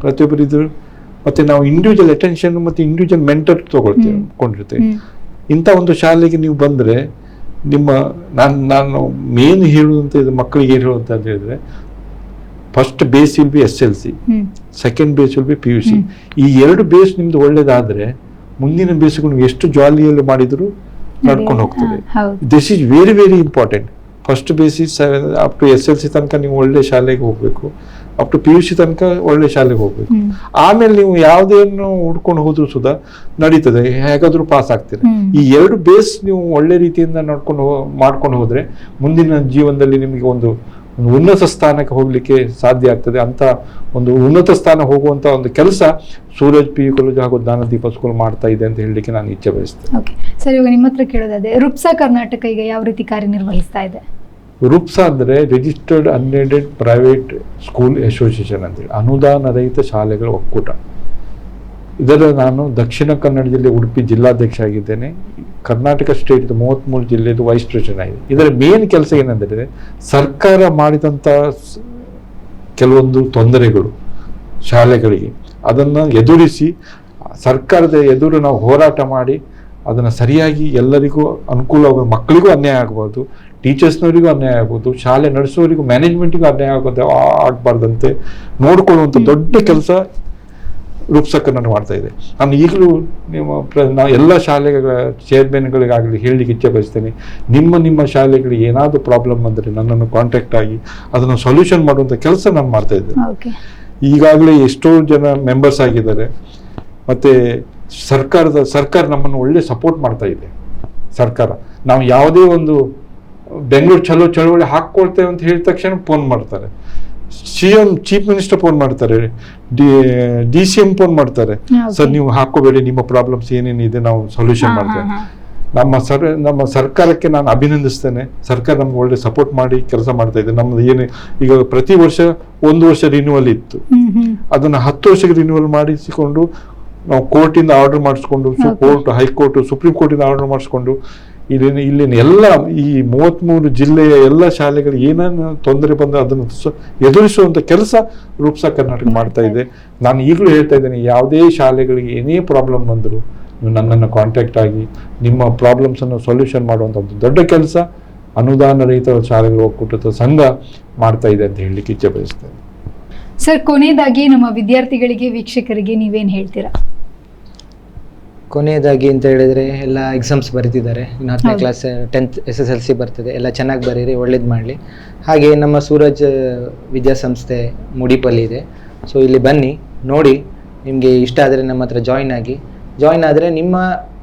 ಪ್ರತಿಯೊಬ್ಬರು ಇದು ಮತ್ತೆ ನಾವು ಇಂಡಿವಿಜುವಲ್ ಅಟೆನ್ಷನ್ ಮತ್ತೆ ಇಂಡಿವಿಜುವಲ್ ಮೆಂಟರ್ ತಗೊಳ್ತೇವೆ. ಕೊಂಡಿರ್ತೇವೆ ಇಂಥ ಒಂದು ಶಾಲೆಗೆ ನೀವು ಬಂದ್ರೆ ನಿಮ್ಮ ನಾನು ನಾನು ಮೇನ್ ಹೇಳುವಂತ ಇದು ಮಕ್ಕಳಿಗೆ ಏನು ಹೇಳುವಂತ ಅಂತ ಹೇಳಿದ್ರೆ first base will be S L C second base will be P U C ಈ ಎರಡು ಬೇಸ್ ನಿಮ್ದು ಒಳ್ಳೇದಾದ್ರೆ ಮುಂದಿನ ಬೇಸ್ಗಳು ಎಷ್ಟು ಜಾಲಿಯಲ್ಲಿ ಮಾಡಿದ್ರು ನಡ್ಕೊಂಡು ಹೋಗ್ತದೆ. This is very very important first basis up to S L C ತನಕ ನೀವು ಒಳ್ಳೆ ಶಾಲೆಗೆ ಹೋಗಬೇಕು. Up to P U C ತನಕ ಒಳ್ಳೆ ಶಾಲೆಗೆ ಹೋಗ್ಬೇಕು. ಆಮೇಲೆ ನೀವು ಯಾವುದೇನು ಹುಡ್ಕೊಂಡು ಹೋದ್ರು ಸುದ ನಡೀತದೆ. ಹೇಗಾದ್ರೂ ಪಾಸ್ ಆಗ್ತೀರಿ. ಈ ಎರಡು ಬೇಸ್ ನೀವು ಒಳ್ಳೆ ರೀತಿಯಿಂದ ನಡ್ಕೊಂಡು ಮಾಡ್ಕೊಂಡು ಹೋದ್ರೆ ಮುಂದಿನ ಜೀವನದಲ್ಲಿ ನಿಮಗೆ ಒಂದು ಉನ್ನತ ಸ್ಥಾನಕ್ಕೆ ಹೋಗಲಿಕ್ಕೆ ಸಾಧ್ಯ ಆಗ್ತದೆ ಅಂತ ಒಂದು ಉನ್ನತ ಸ್ಥಾನ ಹೋಗುವಂತ ಒಂದು ಕೆಲಸ ಸೂರಜ್ ಪಿ ಯು ಕಾಲೇಜ್ ಹಾಗೂ ಜ್ಞಾನದೀಪ ಸ್ಕೂಲ್ ಮಾಡ್ತಾ ಇದೆ ಅಂತ ಹೇಳಲಿಕ್ಕೆ ನಾನು ಇಚ್ಛೆ ಬಯಸ್ತೇನೆ. ಓಕೆ ಸರ್ ಇವಾಗ ನಿಮ್ಮ ಹತ್ರ ಕೇಳೋದಾದ್ರೆ ರುಪ್ಸಾ ಕರ್ನಾಟಕ ಈಗ ಯಾವ ರೀತಿ ಕಾರ್ಯನಿರ್ವಹಿಸ್ತಾ ಇದೆ? ರುಪ್ಸಾ ಅಂದರೆ registered unaided private school association ಅಂತೇಳಿ ಅನುದಾನ ರಹಿತ ಶಾಲೆಗಳ ಒಕ್ಕೂಟ. ಇದರ ನಾನು ದಕ್ಷಿಣ ಕನ್ನಡ ಜಿಲ್ಲೆ ಉಡುಪಿ ಜಿಲ್ಲಾಧ್ಯಕ್ಷ ಆಗಿದ್ದೇನೆ. ಕರ್ನಾಟಕ ಸ್ಟೇಟ್ ಮೂವತ್ತ್ಮೂರು ಜಿಲ್ಲೆದು ವೈಸ್ ಪ್ರೆಸಿಡೆಂಟ್ ಆಗಿದೆ. ಇದರ ಮೇನ್ ಕೆಲಸ ಏನಂದರೆ ಸರ್ಕಾರ ಮಾಡಿದಂಥ ಕೆಲವೊಂದು ತೊಂದರೆಗಳು ಶಾಲೆಗಳಿಗೆ ಅದನ್ನು ಎದುರಿಸಿ ಸರ್ಕಾರದ ಎದುರು ನಾವು ಹೋರಾಟ ಮಾಡಿ ಅದನ್ನು ಸರಿಯಾಗಿ ಎಲ್ಲರಿಗೂ ಅನುಕೂಲವಾಗ ಮಕ್ಕಳಿಗೂ ಅನ್ಯಾಯ ಆಗ್ಬಾರ್ದು ಟೀಚರ್ಸ್ನವರಿಗೂ ಅನ್ಯಾಯ ಆಗ್ಬೋದು ಶಾಲೆ ನಡೆಸೋರಿಗೂ ಮ್ಯಾನೇಜ್ಮೆಂಟಿಗೂ ಅನ್ಯಾಯ ಆಗೋದು ಆಗಬಾರ್ದಂತೆ ನೋಡ್ಕೊಳ್ಳುವಂಥ ದೊಡ್ಡ ಕೆಲಸ ರೂಪ್ಸಕ್ಕನ್ನು ಮಾಡ್ತಾ ಇದೆ ನಾನು ಈಗಲೂ ನಿಮ್ಮ ನಾವು ನಾ ಎಲ್ಲ ಶಾಲೆಗಳ ಚೇರ್ಮನ್ಗಳಿಗಾಗಲಿ ಹೇಳಲಿಕ್ಕೆ ಇಚ್ಛೆ ಬಯಸ್ತೇನೆ ನಿಮ್ಮ ನಿಮ್ಮ ಶಾಲೆಗಳಿಗೆ ಏನಾದರೂ ಪ್ರಾಬ್ಲಮ್ ಬಂದರೆ ನನ್ನನ್ನು ಕಾಂಟ್ಯಾಕ್ಟ್ ಆಗಿ ಅದನ್ನು ಸೊಲ್ಯೂಷನ್ ಮಾಡುವಂಥ ಕೆಲಸ ನಾನು ಮಾಡ್ತಾ ಇದ್ದೇನೆ ಈಗಾಗಲೇ ಎಷ್ಟೋ ಜನ ಮೆಂಬರ್ಸ್ ಆಗಿದ್ದಾರೆ. ಮತ್ತು ಸರ್ಕಾರದ ಸರ್ಕಾರ ನಮ್ಮನ್ನು ಒಳ್ಳೆ ಸಪೋರ್ಟ್ ಮಾಡ್ತಾ ಇದೆ. ಸರ್ಕಾರ. ನಾವು ಯಾವುದೇ ಒಂದು ಬೆಂಗಳೂರು ಚಲೋ ಚಳುವಳಿ ಹಾಕ್ಕೊಳ್ತೇವೆ ಅಂತ ಹೇಳಿದ ತಕ್ಷಣ ಫೋನ್ ಮಾಡ್ತಾರೆ. C M chief minister phone ಮಾಡ್ತಾರೆ ಡಿ ಸಿ ಎಂ ಫೋನ್ ಮಾಡ್ತಾರೆ. ಸರ್ ನೀವು ಹಾಕೋಬೇಡಿ ನಿಮ್ಮ ಪ್ರಾಬ್ಲಮ್ಸ್ ಏನೇನಿದೆ ನಾವು ಸೊಲ್ಯೂಷನ್ ಮಾಡ್ತೇವೆ. ನಮ್ಮ ಸರ್ ನಮ್ಮ ಸರ್ಕಾರಕ್ಕೆ ನಾನು ಅಭಿನಂದಿಸ್ತೇನೆ ಸರ್ಕಾರ ನಮ್ಗೆ ಒಳ್ಳೆ ಸಪೋರ್ಟ್ ಮಾಡಿ ಕೆಲಸ ಮಾಡ್ತಾ ಇದೆ ನಮ್ದು ಏನು ಈಗ ಪ್ರತಿ ವರ್ಷ ಒಂದು ವರ್ಷ ರಿನ್ಯೂವಲ್ ಇತ್ತು ಅದನ್ನ ಹತ್ತು ವರ್ಷಕ್ಕೆ ರಿನ್ಯೂವಲ್ ಮಾಡಿಸಿಕೊಂಡು ನಾವು ಕೋರ್ಟಿಂದ ಆರ್ಡರ್ ಮಾಡಿಸ್ಕೊಂಡು. ಕೋರ್ಟ್ ಹೈಕೋರ್ಟ್ ಸುಪ್ರೀಂ ಕೋರ್ಟಿಂದ ಆರ್ಡರ್ ಮಾಡಿಸ್ಕೊಂಡು ಇಲ್ಲಿನ ಇಲ್ಲಿನ ಎಲ್ಲ ಈ ಮೂವತ್ತ್ಮೂರು ಜಿಲ್ಲೆಯ ಎಲ್ಲ ಶಾಲೆಗಳು ಏನೇನು ತೊಂದರೆ ಬಂದರೆ ಅದನ್ನು ಎದುರಿಸುವಂಥ ಕೆಲಸ ರೂಪ್ಸಾ ಕರ್ನಾಟಕ ಮಾಡ್ತಾ ಇದೆ. ನಾನು ಈಗಲೂ ಹೇಳ್ತಾ ಇದ್ದೇನೆ, ಯಾವುದೇ ಶಾಲೆಗಳಿಗೆ ಏನೇ ಪ್ರಾಬ್ಲಮ್ ಬಂದರೂ ನೀವು ನನ್ನನ್ನು ಕಾಂಟ್ಯಾಕ್ಟ್ ಆಗಿ, ನಿಮ್ಮ ಪ್ರಾಬ್ಲಮ್ಸನ್ನು ಸೊಲ್ಯೂಷನ್ ಮಾಡುವಂಥ ಒಂದು ದೊಡ್ಡ ಕೆಲಸ. ಅನುದಾನ ರಹಿತ ಶಾಲೆಗಳು ಒಕ್ಕೂಟದ ಸಂಘ ಮಾಡ್ತಾ ಇದೆ ಅಂತ ಹೇಳಲಿಕ್ಕೆ ಇಚ್ಛೆ ಬಯಸ್ತೇನೆ. ಸರ್, ಕೊನೆಯದಾಗಿ ನಮ್ಮ ವಿದ್ಯಾರ್ಥಿಗಳಿಗೆ, ವೀಕ್ಷಕರಿಗೆ ನೀವೇನು ಹೇಳ್ತೀರಾ? ಕೊನೆಯದಾಗಿ ಅಂತ ಹೇಳಿದ್ರೆ ಎಲ್ಲ ಎಕ್ಸಾಮ್ಸ್ ಬರೀತಿದ್ದಾರೆ. ಇನ್ನು ಹತ್ತನೇ class tenth S S L C ಬರ್ತದೆ. ಎಲ್ಲ ಚೆನ್ನಾಗಿ ಬರೀರಿ ಒಳ್ಳೇದು ಮಾಡಲಿ. ಹಾಗೆ ನಮ್ಮ ಸೂರಜ್ ವಿದ್ಯಾಸಂಸ್ಥೆ ಮುಡಿಪಲ್ಲಿ ಇದೆ. ಸೊ ಇಲ್ಲಿ ಬನ್ನಿ ನೋಡಿ ನಿಮಗೆ ಇಷ್ಟ ಆದರೆ ನಮ್ಮ ಹತ್ರ ಜಾಯಿನ್ ಆಗಿ. ಜಾಯಿನ್ ಆದರೆ ನಿಮ್ಮ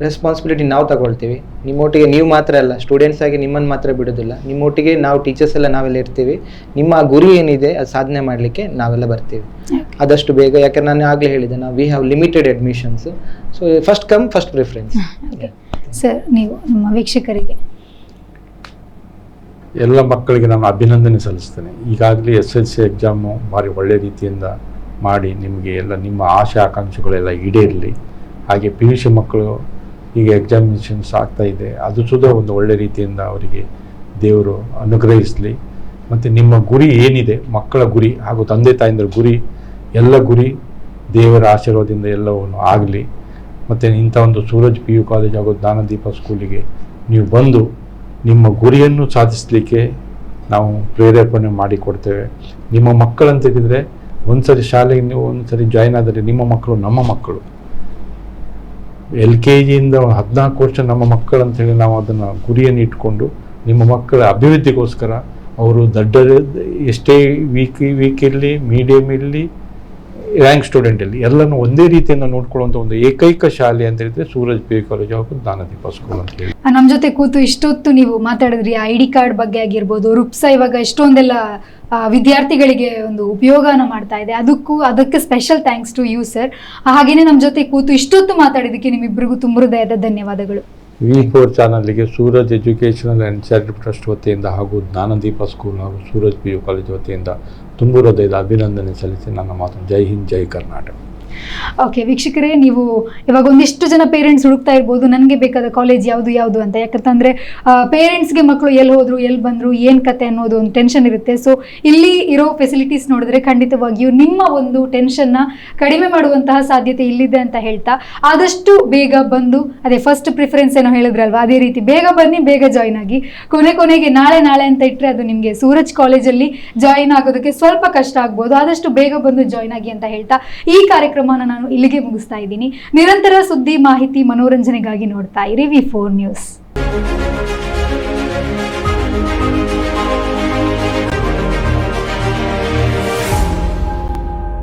ರೆಸ್ಪಾನ್ಸಿಬಿಲಿಟಿ ನಾವು ತಗೊಳ್ತೀವಿ. ನಿಮ್ಮೊಟ್ಟಿಗೆ ನೀವು ಮಾತ್ರ ಅಲ್ಲ ಸ್ಟೂಡೆಂಟ್ಸ್ ಆಗಿ ನಿಮ್ಮನ್ನು ಮಾತ್ರ ಬಿಡೋದಿಲ್ಲ. ನಿಮ್ಮೊಟ್ಟಿಗೆ ನಾವು ಟೀಚರ್ಸ್ ಎಲ್ಲ ನಾವೆಲ್ಲ ಇರ್ತೀವಿ. ನಿಮ್ಮ ಗುರಿ ಏನಿದೆ ಅದು ಸಾಧನೆ ಮಾಡಲಿಕ್ಕೆ ನಾವೆಲ್ಲ ಬರ್ತೀವಿ. ಆದಷ್ಟು ಬೇಗ ಯಾಕಂದ್ರೆ ನಾನು ಆಗಲೇ ಹೇಳಿದೆ ನಾವು we have limited admissions so first come first preference sir ನೀವು ನಮ್ಮ ವೀಕ್ಷಕರಿಗೆ. ಎಲ್ಲ ಮಕ್ಕಳಿಗೆ ನಾನು ಅಭಿನಂದನೆ ಸಲ್ಲಿಸ್ತೇನೆ. ಈಗಾಗಲೇ ಎಸ್ ಎಲ್ ಸಿ ಎಕ್ಸಾಮು ಭಾರಿ ಒಳ್ಳೆ ರೀತಿಯಿಂದ ಮಾಡಿ ನಿಮಗೆ ಎಲ್ಲ ನಿಮ್ಮ ಆಶೆ ಆಕಾಂಕ್ಷೆಗಳೆಲ್ಲ ಈಡೇರಲಿ. ಹಾಗೆ ಪಿ ಯು ಸಿ ಮಕ್ಕಳು ಈಗ ಎಕ್ಸಾಮಿನೇಷನ್ಸ್ ಆಗ್ತಾ ಇದೆ. ಅದು ಸುದ ಒಂದು ಒಳ್ಳೆ ರೀತಿಯಿಂದ ಅವರಿಗೆ ದೇವರು ಅನುಗ್ರಹಿಸಲಿ. ಮತ್ತು ನಿಮ್ಮ ಗುರಿ ಏನಿದೆ, ಮಕ್ಕಳ ಗುರಿ ಹಾಗೂ ತಂದೆ ತಾಯಿಂದರ ಗುರಿ, ಎಲ್ಲ ಗುರಿ ದೇವರ ಆಶೀರ್ವಾದದಿಂದ ಎಲ್ಲವನ್ನು ಆಗಲಿ. ಮತ್ತು ಇಂಥ ಒಂದು ಸೂರಜ್ ಪಿ ಯು ಕಾಲೇಜ್ ಹಾಗೂ ಜ್ಞಾನದೀಪ ಸ್ಕೂಲಿಗೆ ನೀವು ಬಂದು ನಿಮ್ಮ ಗುರಿಯನ್ನು ಸಾಧಿಸಲಿಕ್ಕೆ ನಾವು ಪ್ರೇರೇಪಣೆ ಮಾಡಿಕೊಡ್ತೇವೆ. ನಿಮ್ಮ ಮಕ್ಕಳಂತ ಹೇಳಿದರೆ ಒಂದ್ಸರಿ ಶಾಲೆಗೆ ನೀವು ಒಂದು ಸರಿ ಜಾಯ್ನ್ ಆದರೆ ನಿಮ್ಮ ಮಕ್ಕಳು ನಮ್ಮ ಮಕ್ಕಳು. ಎಲ್ ಕೆ ಜಿಯಿಂದ ಹದಿನಾಲ್ಕು ವರ್ಷ ನಮ್ಮ ಮಕ್ಕಳು ಅಂತ ಹೇಳಿ ನಾವು ಅದನ್ನು ಗುರಿಯನ್ನು ಇಟ್ಕೊಂಡು ನಿಮ್ಮ ಮಕ್ಕಳ ಅಭಿವೃದ್ಧಿಗೋಸ್ಕರ ಅವರು ದಡ್ಡ ಎಷ್ಟೇ ವೀಕ್ ವೀಕ್ ಇರಲಿ ಮೀಡಿಯಮ್ ಇರಲಿ ರ್ಯಾಂಕ್ ಸ್ಟೂಡೆಂಟ್ ಅಲ್ಲಿ ಎಲ್ಲನೂ ಒಂದೇ ರೀತಿಯಿಂದ ನೋಡ್ಕೊಳ್ಳುವಂಥ ಒಂದು ಏಕೈಕ ಶಾಲೆ ಅಂತ ಹೇಳಿದ್ರೆ ಸೂರಜ್ ಪಿ ಕಾಲೇಜ್ ಹಾಗೂ ಜ್ಞಾನದೀಪ ಸ್ಕೂಲ್ ಅಂತ ಹೇಳಿ. ನಮ್ಮ ಜೊತೆ ಕೂತು ಇಷ್ಟೊತ್ತು ನೀವು ಮಾತಾಡಿದ್ರಿ. ಐ ಡಿ ಕಾರ್ಡ್ ಬಗ್ಗೆ ಆಗಿರ್ಬೋದು, ರುಪ್ಸ ಇವಾಗ ಎಷ್ಟೊಂದೆಲ್ಲ ವಿದ್ಯಾರ್ಥಿಗಳಿಗೆ ಒಂದು ಉಪಯೋಗನ ಮಾಡ್ತಾ ಇದೆ. ಅದಕ್ಕೂ, ಅದಕ್ಕೆ special thanks to you sir ಹಾಗೇನೆ ನಮ್ಮ ಜೊತೆ ಕೂತು ಇಷ್ಟೊತ್ತು ಮಾತಾಡಿದ್ದಕ್ಕೆ ನಿಮ್ಮಿಬ್ಬರಿಗೂ ತುಂಬ ಹೃದಯದ ಧನ್ಯವಾದಗಳು. ವಿ ಫೋರ್ ಚಾನಲ್ಗೆ Suraj educational and charitable trust ವತಿಯಿಂದ ಹಾಗೂ ಜ್ಞಾನದೀಪ ಸ್ಕೂಲ್ ಹಾಗೂ ಸೂರಜ್ ಪಿ ಯು ಕಾಲೇಜ್ ವತಿಯಿಂದ ತುಂಬು ಹೃದಯದ ಅಭಿನಂದನೆ ಸಲ್ಲಿಸಿ ನನ್ನ ಮಾತು. ಜೈ ಹಿಂದ್, ಜೈ ಕರ್ನಾಟಕ. ಓಕೆ ವೀಕ್ಷಕರೇ, ನೀವು ಇವಾಗ ಒಂದಿಷ್ಟು ಜನ ಪೇರೆಂಟ್ಸ್ ಹುಡುಕ್ತಾ ಇರ್ಬೋದು. ನನಗೆ ಬೇಕಾದ ಕಾಲೇಜ್ ಯಾವುದು ಯಾವುದು ಅಂತ. ಯಾಕಂತಂದರೆ ಪೇರೆಂಟ್ಸ್ಗೆ ಮಕ್ಕಳು ಎಲ್ಲಿ ಹೋದರು, ಎಲ್ಲಿ ಬಂದರು, ಏನು ಕತೆ ಅನ್ನೋದು ಒಂದು ಟೆನ್ಷನ್ ಇರುತ್ತೆ. ಸೊ ಇಲ್ಲಿ ಇರೋ ಫೆಸಿಲಿಟೀಸ್ ನೋಡಿದ್ರೆ ಖಂಡಿತವಾಗಿಯೂ ನಿಮ್ಮ ಒಂದು ಟೆನ್ಷನ್ನ ಕಡಿಮೆ ಮಾಡುವಂತಹ ಸಾಧ್ಯತೆ ಇಲ್ಲಿದೆ ಅಂತ ಹೇಳ್ತಾ, ಆದಷ್ಟು ಬೇಗ ಬಂದು, ಅದೇ ಫಸ್ಟ್ ಪ್ರಿಫರೆನ್ಸ್ ಏನೋ ಹೇಳಿದ್ರಲ್ವಾ, ಅದೇ ರೀತಿ ಬೇಗ ಬನ್ನಿ, ಬೇಗ ಜಾಯ್ನ್ ಆಗಿ. ಕೊನೆ ಕೊನೆಗೆ ನಾಳೆ ನಾಳೆ ಅಂತ ಇಟ್ಟರೆ ಅದು ನಿಮಗೆ ಸೂರಜ್ ಕಾಲೇಜಲ್ಲಿ ಜಾಯಿನ್ ಆಗೋದಕ್ಕೆ ಸ್ವಲ್ಪ ಕಷ್ಟ ಆಗ್ಬೋದು. ಆದಷ್ಟು ಬೇಗ ಬಂದು ಜಾಯ್ನ್ ಆಗಿ ಅಂತ ಹೇಳ್ತಾ, ಈ ಕಾರ್ಯಕ್ರಮನ ನಾನು ಇಲ್ಲಿಗೆ ಮುಗಿಸ್ತಾ ಇದ್ದೀನಿ. ನಿರಂತರ ಸುದ್ದಿ ಮಾಹಿತಿ ಮನೋರಂಜನೆಗಾಗಿ ನೋಡ್ತಾ ಇರಿ ವಿ ಫೋರ್ ನ್ಯೂಸ್